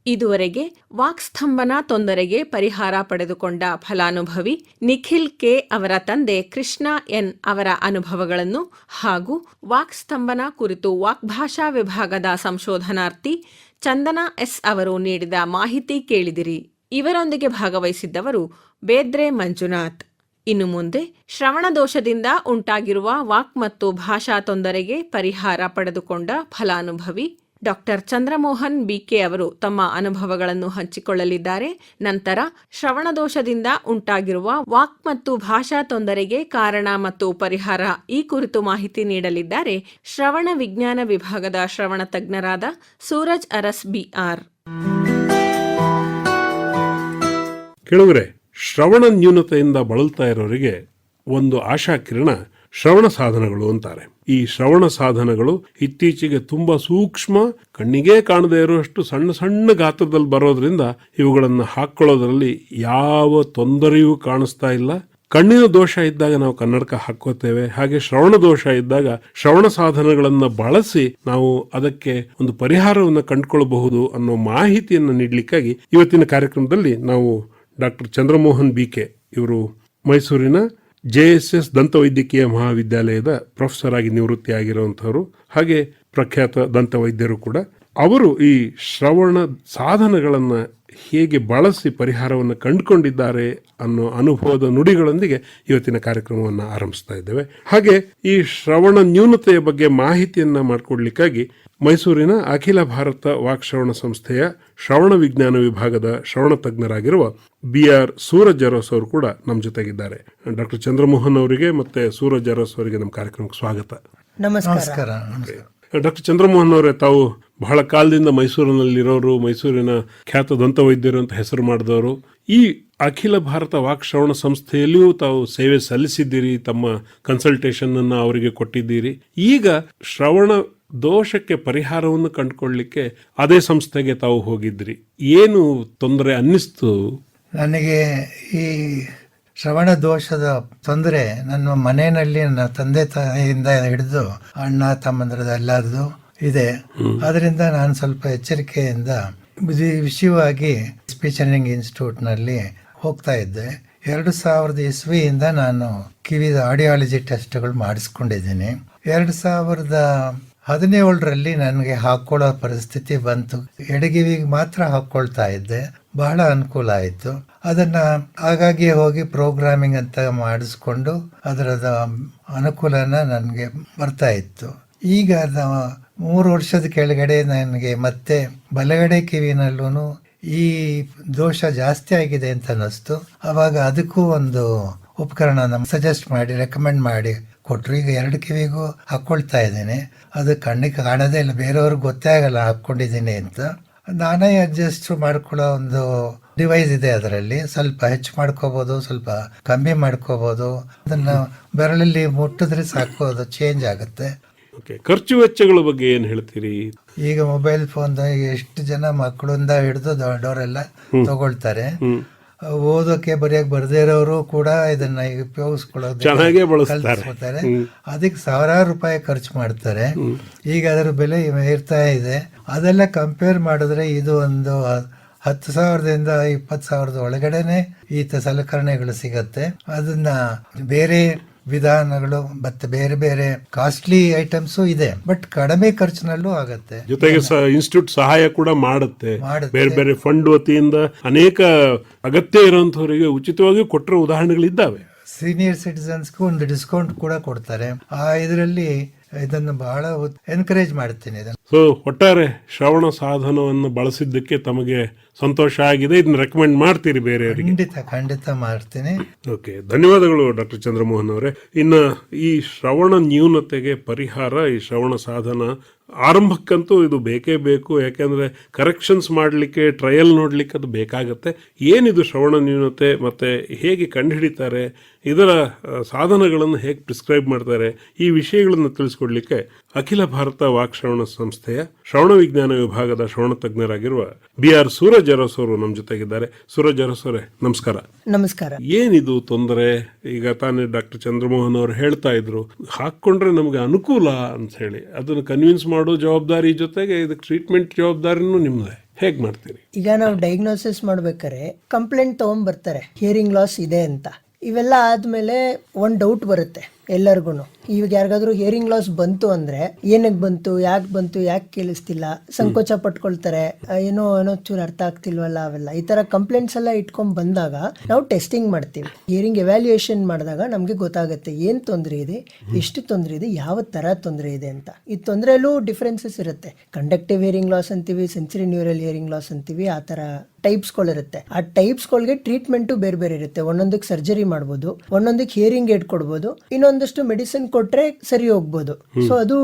Speaker 1: ಇದುವರೆಗೆ ವಾಕ್ಸ್ತಂಭನ ತೊಂದರೆಗೆ ಪರಿಹಾರ ಪಡೆದುಕೊಂಡ ಫಲಾನುಭವಿ ನಿಖಿಲ್ ಕೆ ಅವರ ತಂದೆ ಕೃಷ್ಣ ಎನ್ ಅವರ ಅನುಭವಗಳನ್ನು ಹಾಗೂ ವಾಕ್ಸ್ತಂಭನ ಕುರಿತು ವಾಕ್ಭಾಷಾ ವಿಭಾಗದ ಸಂಶೋಧನಾರ್ಥಿ ಚಂದನಾ ಎಸ್ ಅವರು ನೀಡಿದ ಮಾಹಿತಿ ಕೇಳಿದಿರಿ. ಇವರೊಂದಿಗೆ ಭಾಗವಹಿಸಿದ್ದವರು ಬೇದ್ರೆ ಮಂಜುನಾಥ್. ಇನ್ನು ಮುಂದೆ ಶ್ರವಣ ದೋಷದಿಂದ ಉಂಟಾಗಿರುವ ವಾಕ್ ಮತ್ತು ಭಾಷಾ ತೊಂದರೆಗೆ ಪರಿಹಾರ ಪಡೆದುಕೊಂಡ ಫಲಾನುಭವಿ ಡಾಕ್ಟರ್ ಚಂದ್ರಮೋಹನ್ ಬಿಕೆ ಅವರು ತಮ್ಮ ಅನುಭವಗಳನ್ನು ಹಂಚಿಕೊಳ್ಳಲಿದ್ದಾರೆ. ನಂತರ ಶ್ರವಣದೋಷದಿಂದ ಉಂಟಾಗಿರುವ ವಾಕ್ ಮತ್ತು ಭಾಷಾ ತೊಂದರೆಗೆ ಕಾರಣ ಮತ್ತು ಪರಿಹಾರ ಈ ಕುರಿತು ಮಾಹಿತಿ ನೀಡಲಿದ್ದಾರೆ. ಶ್ರವಣ ವಿಜ್ಞಾನ ವಿಭಾಗದ ಶ್ರವಣ ತಜ್ಞರಾದ ಸೂರಜ್ ಅರಸ್ ಬಿಆರ್
Speaker 5: ಕೇಳುವರೆ ಶ್ರವಣ ನ್ಯೂನತೆಯಿಂದ ಬಳಲ್ತಾ ಇರೋರಿಗೆ ಒಂದು ಆಶಾ ಕಿರಣ ಶ್ರವಣ ಸಾಧನಗಳು ಅಂತಾರೆ. ಈ ಶ್ರವಣ ಸಾಧನಗಳು ಇತ್ತೀಚೆಗೆ ತುಂಬಾ ಸೂಕ್ಷ್ಮ, ಕಣ್ಣಿಗೆ ಕಾಣದೇ ಇರುವಷ್ಟು ಸಣ್ಣ ಸಣ್ಣ ಗಾತ್ರದಲ್ಲಿ ಬರೋದ್ರಿಂದ ಇವುಗಳನ್ನು ಹಾಕೊಳ್ಳೋದ್ರಲ್ಲಿ ಯಾವ ತೊಂದರೆಯೂ ಕಾಣಿಸ್ತಾ ಇಲ್ಲ. ಕಣ್ಣಿನ ದೋಷ ಇದ್ದಾಗ ನಾವು ಕನ್ನಡಕ ಹಾಕೋತೇವೆ ಹಾಗೆ ಶ್ರವಣ ದೋಷ ಇದ್ದಾಗ ಶ್ರವಣ ಸಾಧನಗಳನ್ನು ಬಳಸಿ ನಾವು ಅದಕ್ಕೆ ಒಂದು ಪರಿಹಾರವನ್ನು ಕಂಡುಕೊಳ್ಳಬಹುದು ಅನ್ನೋ ಮಾಹಿತಿಯನ್ನು ನೀಡಲಿಕ್ಕಾಗಿ ಇವತ್ತಿನ ಕಾರ್ಯಕ್ರಮದಲ್ಲಿ ನಾವು ಡಾಕ್ಟರ್ ಚಂದ್ರಮೋಹನ್ ಬಿಕೆ ಇವರು ಮೈಸೂರಿನ ಜೆ ಎಸ್ ಎಸ್ ದಂತವೈದ್ಯಕೀಯ ಮಹಾವಿದ್ಯಾಲಯದ ಪ್ರೊಫೆಸರ್ ಆಗಿ ನಿವೃತ್ತಿಯಾಗಿರುವಂಥವರು ಹಾಗೆ ಪ್ರಖ್ಯಾತ ದಂತವೈದ್ಯರು ಕೂಡ. ಅವರು ಈ ಶ್ರವಣ ಸಾಧನಗಳನ್ನು ಹೇಗೆ ಬಳಸಿ ಪರಿಹಾರವನ್ನು ಕಂಡುಕೊಂಡಿದ್ದಾರೆ ಅನ್ನೋ ಅನುಭವದ ನುಡಿಗಳೊಂದಿಗೆ ಇವತ್ತಿನ ಕಾರ್ಯಕ್ರಮವನ್ನು ಆರಂಭಿಸ್ತಾ ಇದ್ದೇವೆ. ಹಾಗೆ ಈ ಶ್ರವಣ ನ್ಯೂನತೆಯ ಬಗ್ಗೆ ಮಾಹಿತಿಯನ್ನು ಮಾಡಿಕೊಡ್ಲಿಕ್ಕಾಗಿ ಮೈಸೂರಿನ ಅಖಿಲ ಭಾರತ ವಾಕ್ಶ್ರವಣ ಸಂಸ್ಥೆಯ ಶ್ರವಣ ವಿಜ್ಞಾನ ವಿಭಾಗದ ಶ್ರವಣ ತಜ್ಞರಾಗಿರುವ ಬಿ ಆರ್ ಸೂರಜ್ ಅರಸ್ ಅವರು ಕೂಡ ನಮ್ಮ ಜೊತೆಗಿದ್ದಾರೆ. ಡಾಕ್ಟರ್ ಚಂದ್ರಮೋಹನ್ ಅವರಿಗೆ ಮತ್ತೆ ಸೂರಜ್ ಅರಸ್ ಅವರಿಗೆ ನಮ್ಮ ಕಾರ್ಯಕ್ರಮಕ್ಕೆ ಸ್ವಾಗತ.
Speaker 6: ನಮಸ್ಕಾರ.
Speaker 5: ಡಾಕ್ಟರ್ ಚಂದ್ರಮೋಹನ್ ಅವರೇ ತಾವು ಬಹಳ ಕಾಲದಿಂದ ಮೈಸೂರಿನಲ್ಲಿರೋರು ಮೈಸೂರಿನ ಖ್ಯಾತ ದಂತವೈದ್ಯರು ಅಂತ ಹೆಸರು ಮಾಡಿದವರು. ಈ ಅಖಿಲ ಭಾರತ ವಾಕ್ಶ್ರವಣ ಸಂಸ್ಥೆಯಲ್ಲಿಯೂ ತಾವು ಸೇವೆ ಸಲ್ಲಿಸಿದ್ದೀರಿ ತಮ್ಮ ಕನ್ಸಲ್ಟೇಷನ್ ಅನ್ನ ಅವರಿಗೆ ಕೊಟ್ಟಿದ್ದೀರಿ. ಈಗ ಶ್ರವಣ ದೋಷಕ್ಕೆ ಪರಿಹಾರವನ್ನು ಕಂಡುಕೊಳ್ಳಿಕ್ಕೆ ಅದೇ ಸಂಸ್ಥೆಗೆ ತಾವು ಹೋಗಿದ್ರಿ. ಏನು ತೊಂದರೆ ಅನ್ನಿಸ್ತು?
Speaker 8: ನನಗೆ ಈ ಶ್ರವಣ ದೋಷದ ತೊಂದರೆ ನನ್ನ ಮನೆಯಲ್ಲಿ ನನ್ನ ತಂದೆ ತಾಯಿಯಿಂದ ಹಿಡಿದು ಅಣ್ಣ ತಮ್ಮಂದ್ರದ ಎಲ್ಲರದು ಇದೆ. ಅದರಿಂದ ನಾನು ಸ್ವಲ್ಪ ಎಚ್ಚರಿಕೆಯಿಂದ ವಿಷಯವಾಗಿ ಸ್ಪೀಚ್ ಲರ್ನಿಂಗ್ ಇನ್ಸ್ಟಿಟ್ಯೂಟ್ನಲ್ಲಿ ಹೋಗ್ತಾ ಇದ್ದೆ. ಎರಡು ಸಾವಿರದ ಇಸ್ವಿಯಿಂದ ನಾನು ಕಿವಿದ ಆಡಿಯಾಲಜಿ ಟೆಸ್ಟ್ಗಳು ಮಾಡಿಸ್ಕೊಂಡಿದ್ದೀನಿ. ಎರಡು ಸಾವಿರದ ಹದಿನೇಳರಲ್ಲಿ ನನಗೆ ಹಾಕ್ಕೊಳ್ಳೋ ಪರಿಸ್ಥಿತಿ ಬಂತು. ಎಡಗಿವಿಗೆ ಮಾತ್ರ ಹಾಕ್ಕೊಳ್ತಾ ಇದ್ದೆ. ಬಹಳ ಅನುಕೂಲ ಆಯಿತು. ಅದನ್ನ ಹಾಗಾಗಿ ಹೋಗಿ ಪ್ರೋಗ್ರಾಮಿಂಗ್ ಅಂತ ಮಾಡಿಸ್ಕೊಂಡು ಅದರದ ಅನುಕೂಲನ ನನಗೆ ಬರ್ತಾ ಇತ್ತು. ಈಗ ಮೂರು ವರ್ಷದ ಕೆಳಗಡೆ ನನಗೆ ಮತ್ತೆ ಬಲಗಡೆ ಕಿವಿನಲ್ಲೂ ಈ ದೋಷ ಜಾಸ್ತಿ ಆಗಿದೆ ಅಂತ ಅನ್ನಿಸ್ತು. ಆವಾಗ ಅದಕ್ಕೂ ಒಂದು ಉಪಕರಣ ಸಜೆಸ್ಟ್ ಮಾಡಿ ರೆಕಮೆಂಡ್ ಮಾಡಿ ಕೊಟ್ರು. ಈಗ ಎರಡು ಕಿವಿಗೂ ಹಾಕ್ಕೊಳ್ತಾ ಇದ್ದೀನಿ. ಅದು ಕಣ್ಣಿಗೆ ಕಾಣೋದೇ ಇಲ್ಲ. ಬೇರೆಯವ್ರಿಗೆ ಗೊತ್ತೇ ಆಗಲ್ಲ ಹಾಕ್ಕೊಂಡಿದ್ದೀನಿ ಅಂತ. ನಾನೇ ಅಡ್ಜಸ್ಟ್ ಮಾಡ್ಕೊಳ್ಳೋ ಒಂದು ಡಿವೈಸ್ ಇದೆ ಅದರಲ್ಲಿ. ಸ್ವಲ್ಪ ಹೆಚ್ಚು ಮಾಡ್ಕೋಬೋದು ಸ್ವಲ್ಪ ಕಮ್ಮಿ ಮಾಡ್ಕೋಬೋದು. ಅದನ್ನ ಬೆರಳಲ್ಲಿ ಮುಟ್ಟಿದ್ರೆ ಸಾಕು ಅದು ಚೇಂಜ್ ಆಗುತ್ತೆ.
Speaker 5: ಖರ್ಚು ವೆಚ್ಚಗಳ ಬಗ್ಗೆ ಏನು ಹೇಳ್ತೀರಿ?
Speaker 8: ಈಗ ಮೊಬೈಲ್ ಫೋನ್ ಎಷ್ಟು ಜನ ಮಕ್ಕಳಿಂದ ಹಿಡಿದು ದೊಡ್ಡವರೆಲ್ಲ ತಗೊಳ್ತಾರೆ. ಓದೋಕೆ ಬರೆಯಕ್ ಬರ್ದೇ ಇರೋರು ಕೂಡ ಇದನ್ನ ಉಪಯೋಗಿಸ್ಕೊಳ್ಳೋದು
Speaker 5: ಬಳಸ್ತಾರೆ.
Speaker 8: ಅದಕ್ಕೆ ಸಾವಿರಾರು ರೂಪಾಯಿ ಖರ್ಚು ಮಾಡ್ತಾರೆ. ಈಗ ಅದರ ಬೆಲೆ ಇರ್ತಾ ಇದೆ. ಅದೆಲ್ಲ ಕಂಪೇರ್ ಮಾಡಿದ್ರೆ ಇದು ಒಂದು ಹತ್ತು ಸಾವಿರದಿಂದ ಇಪ್ಪತ್ತು ಸಾವಿರದ ಒಳಗಡೆನೆ ಈ ತ- ಸಲಕರಣೆಗಳು ಸಿಗತ್ತೆ. ಅದನ್ನ ಬೇರೆ ವಿಧಾನಗಳು ಮತ್ತೆ ಬೇರೆ ಬೇರೆ ಕಾಸ್ಟ್ಲಿ ಐಟಮ್ಸು ಇದೆ. ಬಟ್ ಕಡಿಮೆ ಖರ್ಚಿನಲ್ಲೂ ಆಗತ್ತೆ.
Speaker 5: ಜೊತೆಗೆ ಇನ್ಸ್ಟಿಟ್ಯೂಟ್ ಸಹಾಯ ಕೂಡ ಮಾಡುತ್ತೆ. ಬೇರೆ ಬೇರೆ ಫಂಡ್ ವತಿಯಿಂದ ಅನೇಕ ಅಗತ್ಯ ಇರುವಂತವರಿಗೆ ಉಚಿತವಾಗಿ ಕೊಟ್ಟಿರೋ ಉದಾಹರಣೆಗಳಿದ್ದಾವೆ.
Speaker 8: ಸೀನಿಯರ್ ಸಿಟಿಸನ್ಸ್ಗೂ ಒಂದು ಡಿಸ್ಕೌಂಟ್ ಕೂಡ ಕೊಡ್ತಾರೆ. ಆ ಇದರಲ್ಲಿ ಇದನ್ನು ಬಹಳ ಎನ್ಕರೇಜ್ ಮಾಡ್ತೀನಿ
Speaker 5: ಸೊ ಒಟ್ಟಾರೆ ಶ್ರವಣ ಸಾಧನವನ್ನು ಬಳಸಿದ್ದಕ್ಕೆ ತಮಗೆ ಸಂತೋಷ ಆಗಿದೆ ಇದನ್ನ ರೆಕಮೆಂಡ್ ಮಾಡ್ತೀರಿ ಬೇರೆಯವರಿಗೆ.
Speaker 8: ಖಂಡಿತ ಖಂಡಿತ ಮಾಡ್ತೀನಿ.
Speaker 5: ಓಕೆ ಧನ್ಯವಾದಗಳು ಡಾಕ್ಟರ್ ಚಂದ್ರಮೋಹನ್ ಅವರೇ. ಇನ್ನು ಈ ಶ್ರವಣ ನ್ಯೂನತೆಗೆ ಪರಿಹಾರ ಈ ಶ್ರವಣ ಸಾಧನ ಆರಂಭಕ್ಕಂತೂ ಇದು ಬೇಕೇ ಬೇಕು. ಯಾಕೆಂದ್ರೆ ಕರೆಕ್ಷನ್ಸ್ ಮಾಡಲಿಕ್ಕೆ ಟ್ರಯಲ್ ನೋಡಲಿಕ್ಕೆ ಅದು ಬೇಕಾಗತ್ತೆ. ಏನಿದು ಶ್ರವಣ ನ್ಯೂನತೆ ಮತ್ತೆ ಹೇಗೆ ಕಂಡುಹಿಡಿತಾರೆ ಇದರ ಸಾಧನಗಳನ್ನು ಹೇಗೆ ಪ್ರಿಸ್ಕ್ರೈಬ್ ಮಾಡ್ತಾರೆ ಈ ವಿಷಯಗಳನ್ನು ತಿಳಿಸ್ಕೊಡ್ಲಿಕ್ಕೆ ಅಖಿಲ ಭಾರತ ವಾಕ್ಶ್ರವಣ ಸಂಸ್ಥೆಯ ಶ್ರವಣ ವಿಜ್ಞಾನ ವಿಭಾಗದ ಶ್ರವಣ ತಜ್ಞರಾಗಿರುವ ಬಿ ಆರ್ ಸೂರಜ್ ಅರಸ್ ಅವರು ನಮ್ಮ ಜೊತೆಗಿದ್ದಾರೆ. ಸೂರಜ್ ಅರಸ್ ಅವರೇ ನಮಸ್ಕಾರ.
Speaker 6: ನಮಸ್ಕಾರ.
Speaker 5: ಏನಿದು ತೊಂದರೆ? ಈಗ ತಾನೇ ಡಾಕ್ಟರ್ ಚಂದ್ರಮೋಹನ್ ಅವರು ಹೇಳ್ತಾ ಇದ್ರು. ಹಾಕೊಂಡ್ರೆ ನಮಗೆ ಅನುಕೂಲ ಅಂತ ಹೇಳಿ. ಅದನ್ನು ಕನ್ವಿನ್ಸ್ ಮಾಡೋ ಜವಾಬ್ದಾರಿ ಜೊತೆಗೆ ಇದಕ್ಕೆ ಟ್ರೀಟ್ಮೆಂಟ್ ಜವಾಬ್ದಾರಿನೂ ನಿಮ್ದೆ. ಹೇಗ್ ಮಾಡ್ತೀರಿ?
Speaker 9: ಈಗ ನಾವು ಡಯಾಗ್ನೋಸಿಸ್ ಮಾಡ್ಬೇಕಾರೆ ಕಂಪ್ಲೇಂಟ್ ತಗೊಂಡ್ಬರ್ತಾರೆ ಹಿಯರಿಂಗ್ ಲಾಸ್ ಇದೆ ಅಂತ. ಇವೆಲ್ಲ ಆದ್ಮೇಲೆ ಒಂದ್ ಡೌಟ್ ಬರುತ್ತೆ. ಎಲ್ಲರಿಗೂ ಇವಾಗ ಯಾರಿಗಾದ್ರೂ ಹಿಯರಿಂಗ್ ಲಾಸ್ ಬಂತು ಅಂದ್ರೆ ಏನಕ್ ಬಂತು, ಯಾಕೆ ಬಂತು, ಯಾಕೆ ಕೇಳಿಸ್ತಿಲ್ಲ, ಸಂಕೋಚ ಪಟ್ಕೊಳ್ತಾರೆ ಏನೋ ಏನೋ ಚೂರು ಅರ್ಥ ಆಗ್ತಿಲ್ವಲ್ಲ ಅವೆಲ್ಲ. ಈ ತರ ಕಂಪ್ಲೇಂಟ್ಸ್ ಎಲ್ಲ ಇಟ್ಕೊಂಡ್ ಬಂದಾಗ ನಾವು ಟೆಸ್ಟಿಂಗ್ ಮಾಡ್ತೀವಿ. ಹಿಯರಿಂಗ್ ಎವ್ಯಾಲ್ಯೂಯೇಷನ್ ಮಾಡಿದಾಗ ನಮಗೆ ಗೊತ್ತಾಗುತ್ತೆ ಏನ್ ತೊಂದರೆ ಇದೆ, ಎಷ್ಟು ತೊಂದರೆ ಇದೆ, ಯಾವ ತರ ತೊಂದರೆ ಇದೆ ಅಂತ. ಈ ತೊಂದರೆಯಲ್ಲೂ ಡಿಫ್ರೆನ್ಸಸ್ ಇರುತ್ತೆ. ಕಂಡಕ್ಟಿವ್ ಹಿಯರಿಂಗ್ ಲಾಸ್ ಅಂತೀವಿ ಸೆನ್ಸರಿ ನ್ಯೂರಲ್ ಹಿಯರಿಂಗ್ ಲಾಸ್ ಅಂತೀವಿ, ಆ ತರ ಟೈಪ್ಸ್ಗಳಿರುತ್ತೆ ಆ ಟೈಪ್ಸ್ಗಳಿಗೆ ಟ್ರೀಟ್ಮೆಂಟು ಬೇರೆ ಬೇರೆ ಇರುತ್ತೆ. ಒಂದೊಂದಕ್ಕೆ ಸರ್ಜರಿ ಮಾಡ್ಬೋದು ಒಂದೊಂದಕ್ಕೆ ಹಿಯರಿಂಗ್ ಏಡ್ ಕೊಡ್ಬೋದು ಇನ್ನೊಂದಷ್ಟು ಮೆಡಿಸಿನ್ ಕೊಟ್ರೆ ಸರಿ ಹೋಗ್ಬೋದು. ಸೊ ಅದು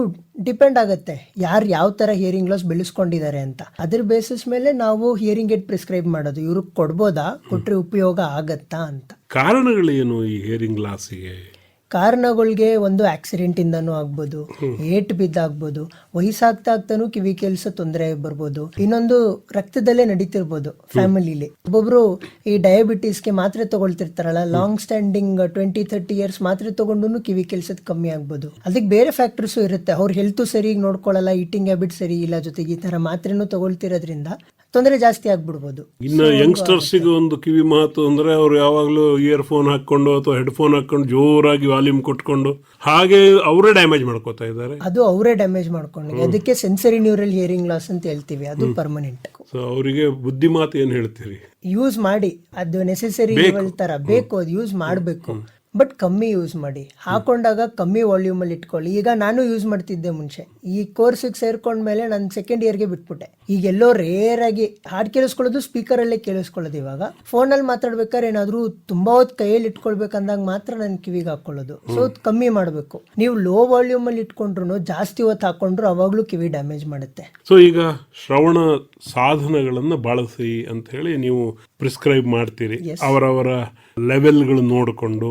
Speaker 9: ಡಿಪೆಂಡ್ ಆಗುತ್ತೆ. ಯಾರು ಯಾವ ತರ ಹಿಯರಿಂಗ್ ಲಾಸ್ ಬೆಳೆಸ್ಕೊಂಡಿದ್ದಾರೆ ಅಂತ. ಅದ್ರ ಬೇಸಿಸ್ ಮೇಲೆ ನಾವು ಹಿಯರಿಂಗ್ ಏಡ್ ಪ್ರಿಸ್ಕ್ರೈಬ್ ಮಾಡೋದು. ಇವ್ರಿಗೆ ಕೊಡ್ಬೋದಾ? ಕೊಟ್ರೆ ಉಪಯೋಗ ಆಗತ್ತಾ ಅಂತ.
Speaker 5: ಕಾರಣಗಳೇನು ಈ ಹಿಯರಿಂಗ್ ಲಾಸಿಗೆ
Speaker 9: ಕಾರಣಗಳಿಗೆ ಒಂದು ಆಕ್ಸಿಡೆಂಟ್ ಇಂದನೂ ಆಗ್ಬೋದು ಏಟ್ ಬಿದ್ದಾಗ್ಬೋದು ವಯಸ್ಸಾಗ್ತಾ ಆಗ್ತಾನು ಕಿವಿ ಕೆಲಸ ತೊಂದರೆ ಬರ್ಬೋದು. ಇನ್ನೊಂದು ರಕ್ತದಲ್ಲೇ ನಡೀತಿರ್ಬೋದು ಫ್ಯಾಮಿಲಿಲಿ. ಒಬ್ಬೊಬ್ರು ಈ ಡಯಾಬಿಟೀಸ್ಗೆ ಮಾತ್ರೆ ತಗೊಳ್ತಿರ್ತಾರಲ್ಲ long standing twenty thirty years ಮಾತ್ರೆ ತಗೊಂಡು ಕಿವಿ ಕೆಲ್ಸದ ಕಮ್ಮಿ ಆಗ್ಬೋದು. ಅದಕ್ಕೆ ಬೇರೆ ಫ್ಯಾಕ್ಟರ್ಸು ಇರುತ್ತೆ. ಅವ್ರ ಹೆಲ್ತ್ ಸರಿ ನೋಡ್ಕೊಳ್ಳಲ್ಲ ಈಟಿಂಗ್ ಹ್ಯಾಬಿಟ್ ಸರಿ ಇಲ್ಲ ಜೊತೆಗೆ ಈ ತರ ಮಾತ್ರೆನೂ ತಗೊಳ್ತಿರೋದ್ರಿಂದ. ತೊಂದರೆ ಜಾಸ್ತಿ ಆಗ್ಬಿಡ್ಬೋದು.
Speaker 5: ಇನ್ನು ಯಂಗ್ಸ್ಟರ್ಸಿಗೆ ಒಂದು ಕಿವಿ ಮಾತು ಅಂದ್ರೆ ಅವ್ರು ಯಾವಾಗಲೂ ಇಯರ್ ಫೋನ್ ಹಾಕೊಂಡು ಅಥವಾ ಹೆಡ್ಫೋನ್ ಹಾಕೊಂಡು ಜೋರಾಗಿ ವಾಲ್ಯೂಮ್ ಕೊಟ್ಕೊಂಡು ಹಾಗೆ ಅವರೇ ಡ್ಯಾಮೇಜ್ ಮಾಡ್ಕೋತಾ ಇದ್ದಾರೆ.
Speaker 9: ಅದು ಅವರೇ ಡ್ಯಾಮೇಜ್ ಮಾಡ್ಕೊಂಡು. ಅದಕ್ಕೆ ಸೆನ್ಸರಿ ನ್ಯೂರಲ್ ಹಿಯರಿಂಗ್ ಲಾಸ್ ಅಂತ ಹೇಳ್ತೀವಿ. ಅದು ಪರ್ಮನೆಂಟ್
Speaker 5: ಸೊ ಅವರಿಗೆ ಬುದ್ಧಿ ಮಾತು ಏನು ಹೇಳ್ತೀರಿ?
Speaker 9: ಯೂಸ್ ಮಾಡಿ. ಅದು ನೆಸೆಸರಿ ತರ. ಬೇಕು ಅದು ಯೂಸ್ ಮಾಡಬೇಕು. ಬಟ್ ಕಮ್ಮಿ ಯೂಸ್ ಮಾಡಿ. ಹಾಕೊಂಡಾಗ ಕಮ್ಮಿ ವಾಲ್ಯೂಮಲ್ಲಿ ಇಟ್ಕೊಳ್ಳಿ. ಈಗ ನಾನು ಯೂಸ್ ಮಾಡ್ತಿದ್ದೆ ಮುಂಚೆ. ಈ ಕೋರ್ಸಿಗೆ ಸೇರ್ಕೊಂಡ್ಮೇಲೆ ನಾನು ಸೆಕೆಂಡ್ ಇಯರ್ಗೆ ಬಿಟ್ಬಿಟ್ಟೆ. ಈಗ ಎಲ್ಲೋ ರೇರ್ ಆಗಿ ಹಾಡ್ ಕೇಳಿಸ್ಕೊಳ್ಳೋದು ಸ್ಪೀಕರ್ ಅಲ್ಲೇ ಕೇಳಿಸ್ಕೊಳ್ಳೋದು ಇವಾಗ. ಫೋನ್ ಅಲ್ಲಿ ಮಾತಾಡ್ಬೇಕಾದ್ರೆ ಏನಾದರೂ ತುಂಬಾ ಹೊತ್ತು ಕೈಯಲ್ಲಿ ಇಟ್ಕೊಳ್ಬೇಕಂದಾಗ ಮಾತ್ರ ನಾನು ಕಿವಿಗೆ ಹಾಕೊಳ್ಳೋದು. ಸೊ ಕಮ್ಮಿ ಮಾಡಬೇಕು. ನೀವು ಲೋ ವಾಲ್ಯೂಮ್ ಅಲ್ಲಿ ಇಟ್ಕೊಂಡ್ರು ಜಾಸ್ತಿ ಹೊತ್ತು ಹಾಕೊಂಡ್ರು ಅವಾಗ್ಲೂ ಕಿವಿ ಡ್ಯಾಮೇಜ್ ಮಾಡುತ್ತೆ.
Speaker 5: ಸೊ ಈಗ ಶ್ರವಣ ಸಾಧನಗಳನ್ನು ಬಳಸಿ ಅಂತ ಹೇಳಿ ನೀವು ಪ್ರಿಸ್ಕ್ರೈಬ್ ಮಾಡ್ತೀರಿ. ಅವರವರ ಲೆವೆಲ್ಗಳು ನೋಡಿಕೊಂಡು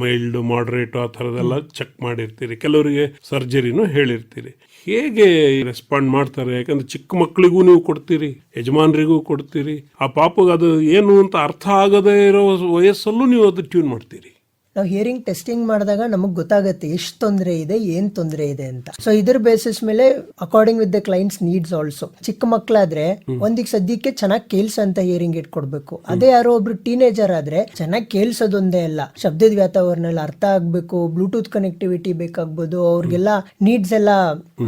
Speaker 5: ಮೈಲ್ಡ್, ಮಾಡ್ರೇಟ್ ಆ ಥರದೆಲ್ಲ ಚೆಕ್ ಮಾಡಿರ್ತೀರಿ. ಕೆಲವರಿಗೆ ಸರ್ಜರಿನೂ ಹೇಳಿರ್ತೀರಿ. ಹೇಗೆ ರೆಸ್ಪಾಂಡ್ ಮಾಡ್ತಾರೆ? ಯಾಕಂದ್ರೆ ಚಿಕ್ಕ ಮಕ್ಕಳಿಗೂ ನೀವು ಕೊಡ್ತೀರಿ, ಯಜಮಾನರಿಗೂ ಕೊಡ್ತೀರಿ. ಆ ಪಾಪಗ ಅದು ಏನು ಅಂತ ಅರ್ಥ ಆಗದೇ ಇರೋ ವಯಸ್ಸಲ್ಲೂ ನೀವು ಅದು ಟ್ಯೂನ್ ಮಾಡ್ತೀರಿ.
Speaker 9: ನಾವು ಹಿಯರಿಂಗ್ ಟೆಸ್ಟಿಂಗ್ ಮಾಡಿದಾಗ ನಮಗೆ ಗೊತ್ತಾಗುತ್ತೆ ಎಷ್ಟು ತೊಂದರೆ ಇದೆ ಏನ್ ತೊಂದರೆ ಇದೆ ಅಂತ. ಸೊ ಇದ್ರ ಬೇಸಿಸ್ ಮೇಲೆ according with the clients needs also ಚಿಕ್ಕ ಮಕ್ಕಳಾದ್ರೆ ಒಂದಿಗೆ ಸದ್ಯಕ್ಕೆ ಚೆನ್ನಾಗಿ ಅಂತ ಹಿಯರಿಂಗ್ ಇಟ್ಕೊಡ್ಬೇಕು. ಅದೇ ಯಾರೋ ಒಬ್ರು ಟೀನೇಜರ್ ಆದ್ರೆ ಚೆನ್ನಾಗಿ ಕೇಳಿಸೋದೊಂದೇ ಅಲ್ಲ. ಶಬ್ದದ ವ್ಯಾತಾವರಣ ಎಲ್ಲ ಅರ್ಥ ಆಗ್ಬೇಕು ಬ್ಲೂಟೂತ್ ಕನೆಕ್ಟಿವಿಟಿ ಬೇಕಾಗ್ಬೋದು ಅವ್ರಿಗೆಲ್ಲ ನೀಡ್ಸ್ ಎಲ್ಲ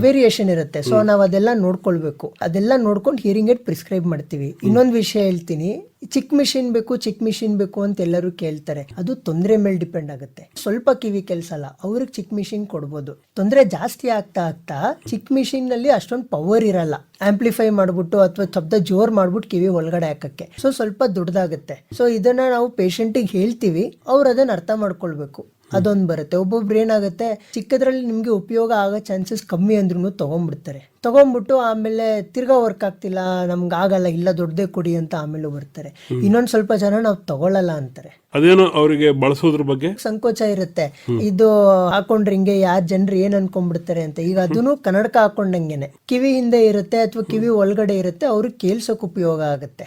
Speaker 9: ವೇರಿಯೇಷನ್ ಇರುತ್ತೆ. ಸೊ ನಾವ್ ಅದೆಲ್ಲ ನೋಡ್ಕೊಳ್ಬೇಕು. ಅದೆಲ್ಲ ನೋಡ್ಕೊಂಡು ಹಿಯರಿಂಗ್ ಏಡ್ ಪ್ರಿಸ್ಕ್ರೈಬ್ ಮಾಡ್ತೀವಿ. ಇನ್ನೊಂದು ವಿಷಯ ಹೇಳ್ತೀನಿ. ಚಿಕ್ಕ ಮಿಷಿನ್ ಬೇಕು, ಚಿಕ್ಕ ಮಿಷಿನ್ ಬೇಕು ಅಂತ ಎಲ್ಲರೂ ಕೇಳ್ತಾರೆ. ಅದು ತೊಂದರೆ ಮೇಲೆ ಡಿಪೆಂಡ್ ಆಗುತ್ತೆ. ಸ್ವಲ್ಪ ಕಿವಿ ಕೆಲಸ ಅಲ್ಲ ಅವ್ರಿಗೆ ಚಿಕ್ಕ ಮಿಷಿನ್ ಕೊಡ್ಬೋದು. ತೊಂದರೆ ಜಾಸ್ತಿ ಆಗ್ತಾ ಆಗ್ತಾ ಚಿಕ್ಕ ಮಿಷಿನ್ನಲ್ಲಿ ಅಷ್ಟೊಂದು ಪವರ್ ಇರಲ್ಲ. ಆಂಪ್ಲಿಫೈ ಮಾಡ್ಬಿಟ್ಟು ಅಥವಾ ಶಬ್ದ ಜೋರ್ ಮಾಡ್ಬಿಟ್ಟು ಕಿವಿ ಒಳಗಡೆ ಹಾಕಕ್ಕೆ. ಸೊ ಸ್ವಲ್ಪ ದೊಡ್ಡದಾಗುತ್ತೆ ಸೊ ಇದನ್ನ ನಾವು ಪೇಷಂಟಿಗೆ ಹೇಳ್ತೀವಿ, ಅವ್ರು ಅದನ್ನ ಅರ್ಥ ಮಾಡ್ಕೊಳ್ಬೇಕು. ಅದೊಂದು ಬರುತ್ತೆ. ಒಬ್ಬೊಬ್ರು ಏನಾಗುತ್ತೆ, ಚಿಕ್ಕದ್ರಲ್ಲಿ ನಿಮ್ಗೆ ಉಪಯೋಗ ಆಗೋ ಚಾನ್ಸಸ್ ಕಮ್ಮಿ ಅಂದ್ರೂ ತಗೊಂಡ್ಬಿಡ್ತಾರೆ. ತಗೊಂಡ್ಬಿಟ್ಟು ಆಮೇಲೆ ತಿರ್ಗಾ ವರ್ಕ್ ಆಗ್ತಿಲ್ಲ ನಮ್ಗೆ ಆಗಲ್ಲ ಇಲ್ಲ ದೊಡ್ಡದೇ ಕೊಡಿ ಅಂತ ಆಮೇಲೆ ಬರ್ತಾರೆ. ಇನ್ನೊಂದು ಸ್ವಲ್ಪ ಜನ ನಾವು ತಗೊಳ್ಳಲ್ಲ ಅಂತಾರೆ.
Speaker 5: ಅದೇನೋ ಅವರಿಗೆ ಬಳಸೋದ್ರ ಬಗ್ಗೆ?
Speaker 9: ಸಂಕೋಚ ಇರುತ್ತೆ. ಇದು ಹಾಕೊಂಡ್ರೆ ಹಿಂಗೆ ಯಾರ್ ಜನರು ಏನ್ ಅನ್ಕೊಂಡ್ಬಿಡ್ತಾರೆ ಅಂತ. ಈಗ ಅದನ್ನು ಕನ್ನಡಕ ಹಾಕೊಂಡಂಗೆನೆ. ಕಿವಿ ಹಿಂದೆ ಇರುತ್ತೆ ಅಥವಾ ಕಿವಿ ಒಳಗಡೆ ಇರುತ್ತೆ ಅವ್ರಿಗೆ ಕೇಳ್ಸೋಕ್ ಉಪಯೋಗ ಆಗುತ್ತೆ.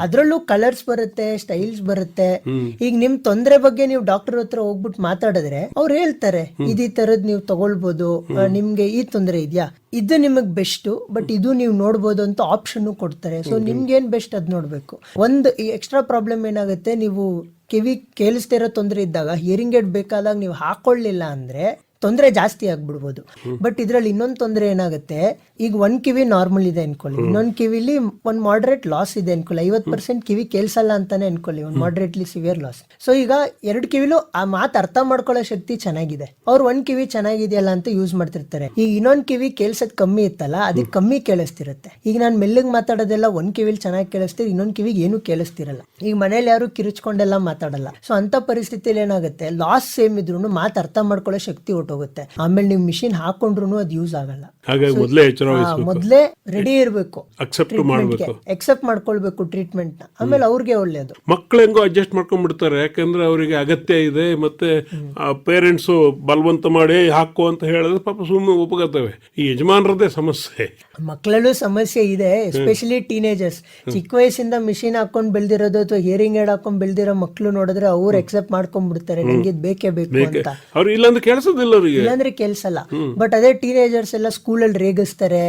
Speaker 9: ಅದ್ರಲ್ಲೂ ಕಲರ್ಸ್ ಬರುತ್ತೆ ಸ್ಟೈಲ್ಸ್ ಬರುತ್ತೆ. ಈಗ ನಿಮ್ ತೊಂದರೆ ಬಗ್ಗೆ ನೀವು ಡಾಕ್ಟರ್ ಹತ್ರ ಹೋಗ್ಬಿಟ್ಟು ಮಾತಾಡಿದ್ರೆ ಅವ್ರು ಹೇಳ್ತಾರೆ ಇದೇ ತರದ್ ನೀವು ತಗೊಳ್ಬೋದು ಆ, ನಿಮ್ಗೆ ಈ ತೊಂದರೆ ಇದೆಯಾ? ಇದು ನಿಮಗೆ ಬೆಸ್ಟ್ ಬಟ್ ಇದು ನೀವು ನೋಡ್ಬೋದು ಅಂತ ಆಪ್ಷನ್ ಕೊಡ್ತಾರೆ. ಸೊ ನಿಮ್ಗೆ ಏನ್ ಬೆಸ್ಟ್ ಅದು ನೋಡ್ಬೇಕು. ಒಂದು ಎಕ್ಸ್ಟ್ರಾ ಪ್ರಾಬ್ಲಮ್ ಏನಾಗುತ್ತೆ ನೀವು ಕಿವಿ ಕೇಳಿಸ್ತಿರೋ ತೊಂದರೆ ಇದ್ದಾಗ ಹಿಯರಿಂಗ್ ಏಡ್ ಬೇಕಾದಾಗ ನೀವು ಹಾಕೊಳ್ಳಿಲ್ಲ ಅಂದ್ರೆ ತೊಂದರೆ ಜಾಸ್ತಿ ಆಗ್ಬಿಡ್ಬೋದು. ಬಟ್ ಇದರಲ್ಲಿ ಇನ್ನೊಂದು ತೊಂದರೆ ಏನಾಗುತ್ತೆ? ಈಗ ಒಂದ್ ಕಿವಿ ನಾರ್ಮಲ್ ಇದೆ ಅನ್ಕೊಳ್ಳಿ. ಇನ್ನೊಂದು ಕಿವಿಲಿ ಒಂದ್ ಮಾಡ್ರೇಟ್ ಲಾಸ್ ಇದೆ ಅನ್ಕೊಳ್ಳಿ. ಐವತ್ ಪರ್ಸೆಂಟ್ ಕಿವಿ ಕೇಳಿಸಲ್ಲ ಅಂತಾನೆ ಅನ್ಕೊಳ್ಳಿ. ಒಂದ್ ಮಾಡ್ರೇಟ್ಲಿ ಸಿವಿಯರ್ ಲಾಸ್ ಸೊ ಈಗ ಎರಡು ಕಿವಿಲು ಆ ಮಾತು ಅರ್ಥ ಮಾಡ್ಕೊಳ್ಳೋ ಶಕ್ತಿ ಚೆನ್ನಾಗಿದೆ. ಅವ್ರು ಒಂದ್ ಕಿವಿ ಚೆನ್ನಾಗಿದೆಯಲ್ಲ ಅಂತ ಯೂಸ್ ಮಾಡ್ತಿರ್ತಾರೆ. ಈಗ ಇನ್ನೊಂದು ಕಿವಿ ಕೇಳ್ಸೋದ್ ಕಮ್ಮಿ ಇತ್ತಲ್ಲ ಅದಕ್ಕೆ ಕಮ್ಮಿ ಕೇಳಿಸ್ತಿರುತ್ತೆ. ಈಗ ನಾನು ಮೆಲ್ಲಗ್ ಮಾತಾಡೋದೆಲ್ಲ ಒಂದ್ ಕಿವಿಲಿ ಚೆನ್ನಾಗಿ ಕೇಳಿಸ್ತೀರಿ ಇನ್ನೊಂದು ಕಿವಿಗೆ ಏನು ಕೇಳಿಸ್ತಿರಲ್ಲ. ಈಗ ಮನೇಲಿ ಯಾರು ಕಿರುಚ್ಕೊಂಡೆಲ್ಲ ಮಾತಾಡಲ್ಲ. ಸೊ ಅಂತ ಪರಿಸ್ಥಿತಿಯಲ್ಲಿ ಏನಾಗುತ್ತೆ? ಲಾಸ್ ಸೇಮ್ ಇದ್ರು ಮಾತು ಅರ್ಥ ಮಾಡ್ಕೊಳ್ಳೋ ಶಕ್ತಿ ಹೊಟ್ಟೋಗುತ್ತೆ ಆಮೇಲೆ ನೀವು ಮಿಷಿನ್ ಹಾಕೊಂಡ್ರು ಅದು ಯೂಸ್ ಆಗಲ್ಲ.
Speaker 5: ಹಾಗಾಗಿ ಮೊದಲೇ ಎಚ್ಚರ
Speaker 9: ಮೊದ್ಲೇ ರೆಡಿ ಇರಬೇಕು
Speaker 5: ಅಕ್ಸೆಪ್ಟ್ ಮಾಡಬೇಕು.
Speaker 9: ಅಕ್ಸೆಪ್ಟ್ ಮಾಡ್ಕೊಳ್ಬೇಕು ಟ್ರೀಟ್ಮೆಂಟ್ನ. ಆಮೇಲೆ ಅವ್ರಿಗೆ ಒಳ್ಳೇದು.
Speaker 5: ಮಕ್ಕಳು ಹೆಂಗೋ ಅಡ್ಜಸ್ಟ್ ಮಾಡ್ಕೊಂಡ್ಬಿಡ್ತಾರೆ. ಯಾಕಂದ್ರೆ ಅವರಿಗೆ ಅಗತ್ಯ ಇದೆ ಮತ್ತೆ ಪೇರೆಂಟ್ಸು ಬಲವಂತ ಮಾಡಿ ಹಾಕು ಅಂತ ಹೇಳಿದ್ರೆ ಪಾಪ ಸುಮ್ಮನೆ ಒಪ್ಪಗತ್ತವೆ ಈ ಯಜಮಾನರದೇ ಸಮಸ್ಯೆ.
Speaker 9: ಮಕ್ಕಳಲ್ಲೂ ಸಮಸ್ಯೆ ಇದೆ ಎಸ್ಪೆಷಲಿ ಟೀನೇಜರ್ಸ್ ಚಿಕ್ಕ ವಯಸ್ಸಿಂದ ಮಿಷಿನ್ ಹಾಕೊಂಡ್ ಬೆಳ್ದಿರೋದು ಅಥವಾ ಹಿಯರಿಂಗ್ ಏಡ್ ಹಾಕೊಂಡ್ ಬೆಳ್ದಿರೋ ಮಕ್ಕಳು ನೋಡಿದ್ರೆ ಅವ್ರು ಎಕ್ಸೆಪ್ಟ್ ಮಾಡ್ಕೊಂಡ್ಬಿಡ್ತಾರೆ. ನಂಗೆ ಇದ್ ಬೇಕೇ ಬೇಕು ಅಂತ.
Speaker 5: ಅವ್ರು ಇಲ್ಲಾಂದ್ರೆ ಕೆಲಸದಿಲ್ಲ ಅವರಿಗೆ.
Speaker 9: ಇಲ್ಲಾಂದ್ರೆ ಕೆಲಸಲ್ಲ ಬಟ್ ಅದೇ ಟೀನೇಜರ್ಸ್ ಎಲ್ಲ ಸ್ಕೂಲಲ್ಲಿ ರೇಗಿಸ್ತಾರೆ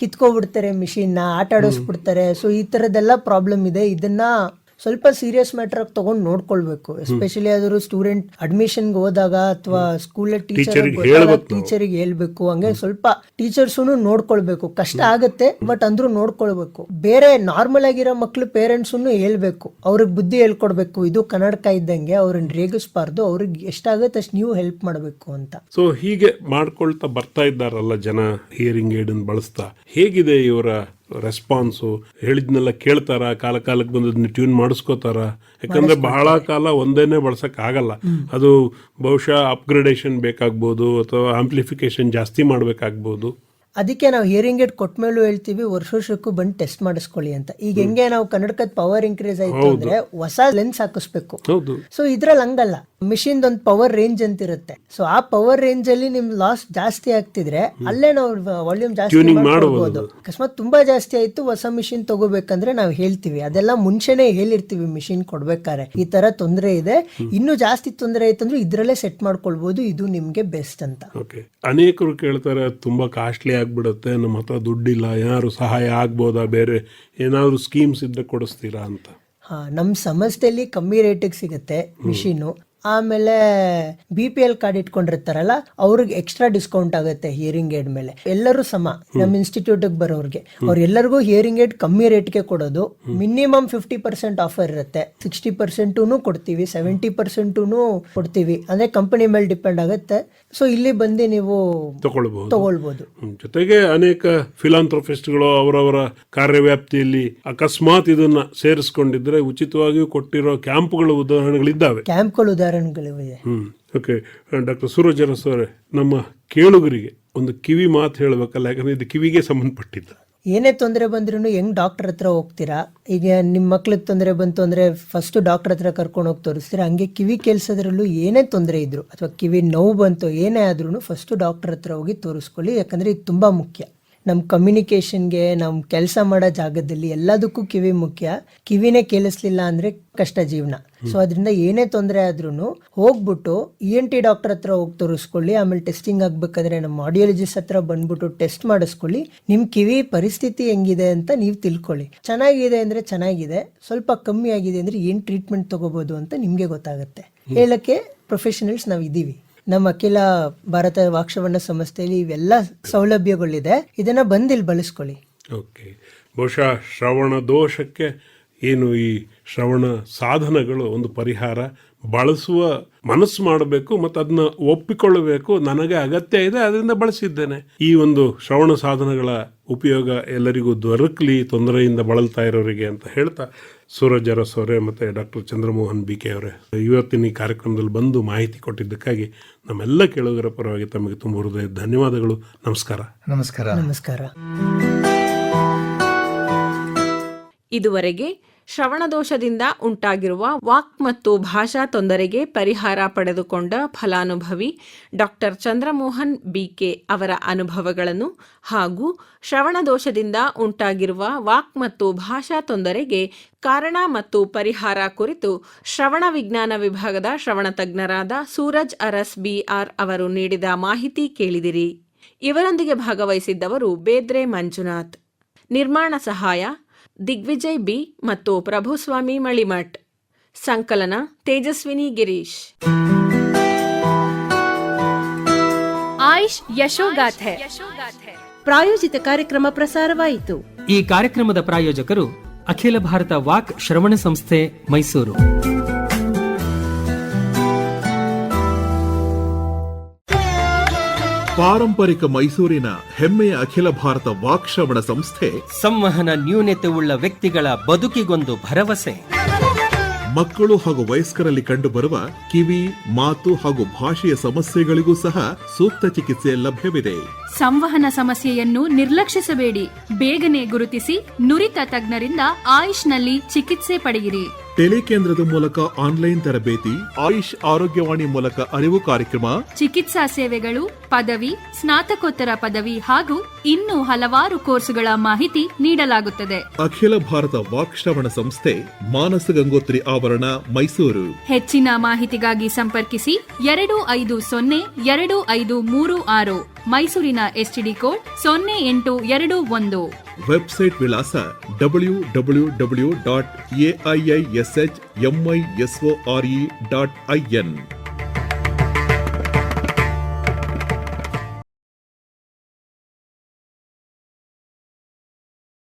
Speaker 9: ಕಿತ್ಕೊಬಿಡ್ತಾರೆ ಮಿಷಿನ್ನ ಆಟ ಆಡಿಸ್ಬಿಡ್ತಾರೆ ಸೊ ಈ ಥರದ್ದೆಲ್ಲ ಪ್ರಾಬ್ಲಮ್ ಇದೆ. ಇದನ್ನ ಸ್ವಲ್ಪ ಸೀರಿಯಸ್ ಮ್ಯಾಟರ್ ಆಗಿ ತಗೊಂಡು ನೋಡ್ಕೊಳ್ಬೇಕು. ಎಸ್ಪೆಷಲಿ ಆದರೂ ಸ್ಟೂಡೆಂಟ್ ಅಡ್ಮಿಷನ್ ಹೋದಾಗ ಅಥವಾ ಸ್ಕೂಲ್ ಟೀಚರ್ ಟೀಚರಿಗೆ ಹೇಳ್ಬೇಕು ಹಂಗೆ ಸ್ವಲ್ಪ ಟೀಚರ್ಸು ನೋಡ್ಕೊಳ್ಬೇಕು. ಕಷ್ಟ ಆಗುತ್ತೆ ಬಟ್ ಅಂದ್ರೂ ನೋಡ್ಕೊಳ್ಬೇಕು. ಬೇರೆ ನಾರ್ಮಲ್ ಆಗಿರೋ ಮಕ್ಳು ಪೇರೆಂಟ್ಸ್ ಹೇಳ್ಬೇಕು. ಅವ್ರಿಗೆ ಬುದ್ಧಿ ಹೇಳ್ಕೊಡ್ಬೇಕು. ಇದು ಕನ್ನಡಕ ಇದ್ದಂಗೆ ಅವ್ರನ್ನ ರೇಗಿಸ್ಬಾರ್ದು. ಅವ್ರಿಗೆ ಎಷ್ಟಾಗುತ್ತೆ ಅಷ್ಟು ನೀವು ಹೆಲ್ಪ್ ಮಾಡಬೇಕು ಅಂತ.
Speaker 5: ಸೊ ಹೀಗೆ ಮಾಡ್ಕೊಳ್ತಾ ಬರ್ತಾ ಇದ್ದಾರಲ್ಲ ಜನ ಹಿಯರಿಂಗ್ ಏಡ್ ಬಳಸ್ತಾ. ಹೇಗಿದೆ ಇವರ ರೆಸ್ಪಾನ್ಸು ಹೇಳಿದ್ನೆಲ್ಲ ಕೇಳ್ತಾರ? ಕಾಲ ಕಾಲಕ್ಕೆ ಬಂದದನ್ನ ಟ್ಯೂನ್ ಮಾಡಿಸ್ಕೋತಾರ? ಯಾಕಂದ್ರೆ ಬಹಳ ಕಾಲ ಒಂದೇನೆ ಬಳಸಕ್ ಆಗಲ್ಲ. ಅದು ಬಹುಶಃ ಅಪ್ಗ್ರೇಡೇಷನ್ ಬೇಕಾಗ್ಬೋದು ಅಥವಾ ಆಂಪ್ಲಿಫಿಕೇಶನ್ ಜಾಸ್ತಿ ಮಾಡ್ಬೇಕಾಗ್ಬೋದು.
Speaker 9: ಅದಕ್ಕೆ ನಾವು ಹಿಯರಿಂಗ್ ಏಡ್ ಕೊಟ್ಟ ಮೇಲೂ ಹೇಳ್ತೀವಿ ವರ್ಷ ವರ್ಷಕ್ಕೂ ಬಂದು ಟೆಸ್ಟ್ ಮಾಡಿಸ್ಕೊಳ್ಳಿ ಅಂತ. ಈಗ ಹೆಂಗೆ ನಾವು ಕನ್ನಡಕದ ಪವರ್ ಇನ್ಕ್ರೀಸ್ ಆಯ್ತು ಅಂದ್ರೆ ಹೊಸ ಲೆನ್ಸ್ ಹಾಕಿಸ್ಬೇಕು. ಸೊ ಇದ್ರಲ್ಲಿ ಹಂಗಲ್ಲ. ಮಿಷಿನ್ ಒಂದು ಪವರ್ ರೇಂಜ್ ಅಂತ ಇರುತ್ತೆ ಸೊ ಆ ಪವರ್ ರೇಂಜ್ ಅಲ್ಲಿ ನಿಮ್ ಲಾಸ್ ಜಾಸ್ತಿ ಆಗ್ತಿದ್ರೆ ಅಲ್ಲೇ ನಾವು ವಾಲ್ಯೂಮ್ ಜಾಸ್ತಿ ಮಾಡಬಹುದು ಅಕಸ್ಮಾತ್ ತುಂಬಾ ಜಾಸ್ತಿ ಆಯ್ತು ಹೊಸ ಮಿಷಿನ್ ತಗೋಬೇಕಂದ್ರೆ ನಾವು ಹೇಳ್ತೀವಿ. ಅದೆಲ್ಲ ಮುಂಚೆನೆ ಹೇಳಿರ್ತೀವಿ ಮಿಷಿನ್ ಕೊಡ್ಬೇಕಾರೆ ಈ ತರ ತೊಂದರೆ ಇದೆ. ಇನ್ನು ಜಾಸ್ತಿ ತೊಂದರೆ ಆಯ್ತಂದ್ರೆ ಇದ್ರಲ್ಲೇ ಸೆಟ್ ಮಾಡ್ಕೊಳ್ಬಹುದು ಇದು ನಿಮ್ಗೆ ಬೆಸ್ಟ್ ಅಂತ.
Speaker 5: ಅನೇಕರು ಕೇಳ್ತಾರೆ ತುಂಬಾ ಕಾಸ್ಟ್ಲಿ ಆಗ್ಬಿಡುತ್ತೆ ನಮ್ಮ ಹತ್ರ ದುಡ್ಡಿಲ್ಲ ಯಾರು ಸಹಾಯ ಆಗ್ಬೋದಾ ಬೇರೆ ಏನಾದರೂ ಸ್ಕೀಮ್ಸ್ ಇದ್ರೆ ಕೊಡಿಸ್ತೀರಾ ಅಂತ.
Speaker 9: ಹಾ ನಮ್ಮ ಸಂಸ್ಥೆಯಲ್ಲಿ ಕಮ್ಮಿ ರೇಟಿಗೆ ಸಿಗುತ್ತೆ ಮಿಷಿನು ಆಮೇಲೆ ಬಿ ಪಿ ಎಲ್ ಕಾರ್ಡ್ ಇಟ್ಕೊಂಡಿರ್ತಾರಲ್ಲ ಅವ್ರಿಗೆ ಎಕ್ಸ್ಟ್ರಾ ಡಿಸ್ಕೌಂಟ್ ಆಗುತ್ತೆ ಹಿಯರಿಂಗ್ ಏಡ್ ಮೇಲೆ. ಎಲ್ಲರೂ ಸಮ ನಮ್ಮ ಇನ್ಸ್ಟಿಟ್ಯೂಟ್ ಬರೋರಿಗೆ. ಅವ್ರ ಎಲ್ಲರಿಗೂ ಹಿಯರಿಂಗ್ ಏಡ್ ಕಮ್ಮಿ ರೇಟ್ಗೆ ಕೊಡೋದು. ಮಿನಿಮಮ್ ಫಿಫ್ಟಿ ಪರ್ಸೆಂಟ್ ಆಫರ್ ಇರುತ್ತೆ. ಸಿಕ್ಸ್ಟಿ ಪರ್ಸೆಂಟೂ ಕೊಡ್ತೀವಿ ಸೆವೆಂಟಿ ಪರ್ಸೆಂಟೂ ಕೊಡ್ತೀವಿ. ಅಂದ್ರೆ ಕಂಪನಿ ಮೇಲೆ ಡಿಪೆಂಡ್ ಆಗುತ್ತೆ. ಸೊ ಇಲ್ಲಿ ಬಂದು ನೀವು
Speaker 5: ತಗೊಳ್ಬಹುದು.
Speaker 9: ತಗೊಳ್ಬೋದು
Speaker 5: ಜೊತೆಗೆ ಅನೇಕ ಫಿಲಾಂಥ್ರೋಫಿಸ್ಟ್ಗಳು ಅವರವರ ಕಾರ್ಯವ್ಯಾಪ್ತಿಯಲ್ಲಿ ಅಕಸ್ಮಾತ್ ಇದನ್ನ ಸೇರಿಸ್ಕೊಂಡಿದ್ರೆ ಉಚಿತವಾಗಿಯೂ ಕೊಟ್ಟಿರೋ ಕ್ಯಾಂಪ್ಗಳು ಉದಾಹರಣೆಗಳಿದ್ದಾವೆ.
Speaker 9: ಕ್ಯಾಂಪ್ಗಳು ಉದಾಹರಣೆಗಳಿವೆ
Speaker 5: ಹ್ಮ್. ಓಕೆ ಡಾಕ್ಟರ್ ಸೂರಜ್ ಸರ್ ನಮ್ಮ ಕೇಳುಗರಿಗೆ ಒಂದು ಕಿವಿ ಮಾತು ಹೇಳಬೇಕಲ್ಲ ಯಾಕಂದ್ರೆ ಇದು ಕಿವಿಗೆ ಸಂಬಂಧಪಟ್ಟಿದ್ದು.
Speaker 9: ಏನೇ ತೊಂದರೆ ಬಂದ್ರೂ ಹೆಂಗ್ ಡಾಕ್ಟರ್ ಹತ್ರ ಹೋಗ್ತೀರಾ? ಈಗ ನಿಮ್ಮ ಮಕ್ಳಿಗೆ ತೊಂದರೆ ಬಂತು ಅಂದ್ರೆ ಫಸ್ಟ್ ಡಾಕ್ಟರ್ ಹತ್ರ ಕರ್ಕೊಂಡು ಹೋಗಿ ತೋರಿಸ್ತೀರಾ? ಹಂಗೆ ಕಿವಿ ಕೆಲ್ಸದ್ರಲ್ಲೂ ಏನೇ ತೊಂದರೆ ಇದ್ರು ಅಥವಾ ಕಿವಿ ನೋವು ಬಂತು ಏನೇ ಆದ್ರೂ ಫಸ್ಟ್ ಡಾಕ್ಟರ್ ಹತ್ರ ಹೋಗಿ ತೋರಿಸ್ಕೊಳ್ಳಿ ಯಾಕಂದ್ರೆ ಇದು ತುಂಬಾ ಮುಖ್ಯ. ನಮ್ಮ ಕಮ್ಯುನಿಕೇಶನ್ಗೆ ನಮ್ಮ ಕೆಲಸ ಮಾಡೋ ಜಾಗದಲ್ಲಿ ಎಲ್ಲದಕ್ಕೂ ಕಿವಿ ಮುಖ್ಯ. ಕಿವಿನೇ ಕೇಳಿಸ್ಲಿಲ್ಲ ಅಂದ್ರೆ ಕಷ್ಟ ಜೀವನ. ಸೊ ಅದರಿಂದ ಏನೇ ತೊಂದರೆ ಆದ್ರೂ ಹೋಗ್ಬಿಟ್ಟು ಇ ಎನ್ ಟಿ ಡಾಕ್ಟರ್ ಹತ್ರ ಹೋಗಿ ತೋರಿಸ್ಕೊಳ್ಳಿ ಆಮೇಲೆ ಟೆಸ್ಟಿಂಗ್ ಆಗ್ಬೇಕಾದ್ರೆ ನಮ್ಮ ಆಡಿಯೋಲಜಿಸ್ಟ್ ಹತ್ರ ಬಂದ್ಬಿಟ್ಟು ಟೆಸ್ಟ್ ಮಾಡಿಸ್ಕೊಳ್ಳಿ. ನಿಮ್ ಕಿವಿ ಪರಿಸ್ಥಿತಿ ಹೆಂಗಿದೆ ಅಂತ ನೀವು ತಿಳ್ಕೊಳ್ಳಿ. ಚೆನ್ನಾಗಿದೆ ಅಂದ್ರೆ ಚೆನ್ನಾಗಿದೆ ಸ್ವಲ್ಪ ಕಮ್ಮಿ ಆಗಿದೆ ಅಂದ್ರೆ ಏನ್ ಟ್ರೀಟ್ಮೆಂಟ್ ತಗೋಬಹುದು ಅಂತ ನಿಮ್ಗೆ ಗೊತ್ತಾಗುತ್ತೆ. ಹೇಳಕ್ಕೆ ಪ್ರೊಫೆಷನಲ್ಸ್ ನಾವು ಇದೀವಿ. ನಮ್ಮ ಅಖಿಲ ಭಾರತ ವಾಕ್ಷವರ್ಣ ಸಂಸ್ಥೆಯಲ್ಲಿ ಇವೆಲ್ಲ ಸೌಲಭ್ಯಗಳಿದೆ. ಇದನ್ನ ಬಂದಿಲ್ ಬಳಸ್ಕೊಳ್ಳಿ.
Speaker 5: ಓಕೆ. ಬಹುಶಃ ಶ್ರವಣ ದೋಷಕ್ಕೆ ಏನು ಈ ಶ್ರವಣ ಸಾಧನಗಳು ಒಂದು ಪರಿಹಾರ? ಬಳಸುವ ಮನಸ್ಸು ಮಾಡಬೇಕು ಮತ್ತು ಅದನ್ನ ಒಪ್ಪಿಕೊಳ್ಳಬೇಕು. ನನಗೆ ಅಗತ್ಯ ಇದೆ ಅದರಿಂದ ಬಳಸಿದ್ದೇನೆ. ಈ ಒಂದು ಶ್ರವಣ ಸಾಧನಗಳ ಉಪಯೋಗ ಎಲ್ಲರಿಗೂ ದೊರಕಲಿ ತೊಂದರೆಯಿಂದ ಬಳಲ್ತಾ ಇರೋರಿಗೆ ಅಂತ ಹೇಳ್ತಾ ಸೂರಜ್ ಅರಸ್ ಅವರೇ ಮತ್ತು ಡಾಕ್ಟರ್ ಚಂದ್ರಮೋಹನ್ ಬಿ ಕೆ ಅವರೇ ಇವತ್ತಿನ ಈ ಕಾರ್ಯಕ್ರಮದಲ್ಲಿ ಬಂದು ಮಾಹಿತಿ ಕೊಟ್ಟಿದ್ದಕ್ಕಾಗಿ ನಮ್ಮೆಲ್ಲ ಕೇಳುಗರ ಪರವಾಗಿ ತಮಗೆ ತುಂಬ ಹೃದಯ ಧನ್ಯವಾದಗಳು. ನಮಸ್ಕಾರ.
Speaker 8: ನಮಸ್ಕಾರ.
Speaker 9: ನಮಸ್ಕಾರ.
Speaker 1: ಇದುವರೆಗೆ ಶ್ರವಣದೋಷದಿಂದ ಉಂಟಾಗಿರುವ ವಾಕ್ ಮತ್ತು ಭಾಷಾ ತೊಂದರೆಗೆ ಪರಿಹಾರ ಪಡೆದುಕೊಂಡ ಫಲಾನುಭವಿ ಡಾಕ್ಟರ್ ಚಂದ್ರಮೋಹನ್ ಬಿಕೆ ಅವರ ಅನುಭವಗಳನ್ನು ಹಾಗೂ ಶ್ರವಣದೋಷದಿಂದ ಉಂಟಾಗಿರುವ ವಾಕ್ ಮತ್ತು ಭಾಷಾ ತೊಂದರೆಗೆ ಕಾರಣ ಮತ್ತು ಪರಿಹಾರ ಕುರಿತು ಶ್ರವಣ ವಿಜ್ಞಾನ ವಿಭಾಗದ ಶ್ರವಣ ತಜ್ಞರಾದ ಸೂರಜ್ ಅರಸ್ ಬಿಆರ್ ಅವರು ನೀಡಿದ ಮಾಹಿತಿ ಕೇಳಿದಿರಿ. ಇವರೊಂದಿಗೆ ಭಾಗವಹಿಸಿದ್ದವರು ಬೇದ್ರೆ ಮಂಜುನಾಥ್. ನಿರ್ಮಾಣ ಸಹಾಯ ದಿಗ್ವಿಜಯ್ ಬಿ ಮತ್ತು ಪ್ರಭುಸ್ವಾಮಿ ಮಳಿಮಠ್. ಸಂಕಲನ ತೇಜಸ್ವಿನಿ ಗಿರೀಶ್.
Speaker 2: ಆಯುಷ್ ಯಶೋಗಾಥೆ.
Speaker 10: ಪ್ರಾಯೋಜಿತ ಕಾರ್ಯಕ್ರಮ ಪ್ರಸಾರವಾಯಿತು.
Speaker 3: ಈ ಕಾರ್ಯಕ್ರಮದ ಪ್ರಾಯೋಜಕರು ಅಖಿಲ ಭಾರತ ವಾಕ್ ಶ್ರವಣ ಸಂಸ್ಥೆ ಮೈಸೂರು.
Speaker 4: ಪಾರಂಪರಿಕ ಮೈಸೂರಿನ ಹೆಮ್ಮೆಯ ಅಖಿಲ ಭಾರತ ವಾಕ್ಶ್ರವಣ ಸಂಸ್ಥೆ
Speaker 11: ಸಂವಹನ ನ್ಯೂನತೆ ಉಳ್ಳ ವ್ಯಕ್ತಿಗಳ ಬದುಕಿಗೊಂದು ಭರವಸೆ.
Speaker 4: ಮಕ್ಕಳು ಹಾಗೂ ವಯಸ್ಕರಲ್ಲಿ ಕಂಡುಬರುವ ಕಿವಿ ಮಾತು ಹಾಗೂ ಭಾಷೆಯ ಸಮಸ್ಯೆಗಳಿಗೂ ಸಹ ಸೂಕ್ತ ಚಿಕಿತ್ಸೆ ಲಭ್ಯವಿದೆ.
Speaker 2: ಸಂವಹನ ಸಮಸ್ಯೆಯನ್ನು ನಿರ್ಲಕ್ಷಿಸಬೇಡಿ. ಬೇಗನೆ ಗುರುತಿಸಿ ನುರಿತ ತಜ್ಞರಿಂದ ಆಯುಷ್ನಲ್ಲಿ ಚಿಕಿತ್ಸೆ ಪಡೆಯಿರಿ.
Speaker 4: ಟೆಲಿಕೇಂದ್ರದ ಮೂಲಕ ಆನ್ಲೈನ್ ತರಬೇತಿ ಆಯುಷ್ ಆರೋಗ್ಯವಾಣಿ ಮೂಲಕ ಅರಿವು ಕಾರ್ಯಕ್ರಮ
Speaker 2: ಚಿಕಿತ್ಸಾ ಸೇವೆಗಳು ಪದವಿ ಸ್ನಾತಕೋತ್ತರ ಪದವಿ ಹಾಗೂ ಇನ್ನೂ ಹಲವಾರು ಕೋರ್ಸುಗಳ ಮಾಹಿತಿ ನೀಡಲಾಗುತ್ತದೆ.
Speaker 4: ಅಖಿಲ ಭಾರತ ವಾಕ್ಶ್ರವಣ ಸಂಸ್ಥೆ ಮಾನಸ ಗಂಗೋತ್ರಿ ಆವರಣ ಮೈಸೂರು.
Speaker 2: ಹೆಚ್ಚಿನ ಮಾಹಿತಿಗಾಗಿ ಸಂಪರ್ಕಿಸಿ ಎರಡು ಐದು ಸೊನ್ನೆ ಎರಡು ಐದು ಮೂರು ಆರು. ಮೈಸೂರಿನ ಎಸ್ಟಿಡಿ ಕೋಡ್ ಸೊನ್ನೆ ಎಂಟು ಎರಡು ಒಂದು.
Speaker 4: ವೆಬ್ಸೈಟ್ ವಿಳಾಸ W W W dot A I I S H M I S O R E dot I N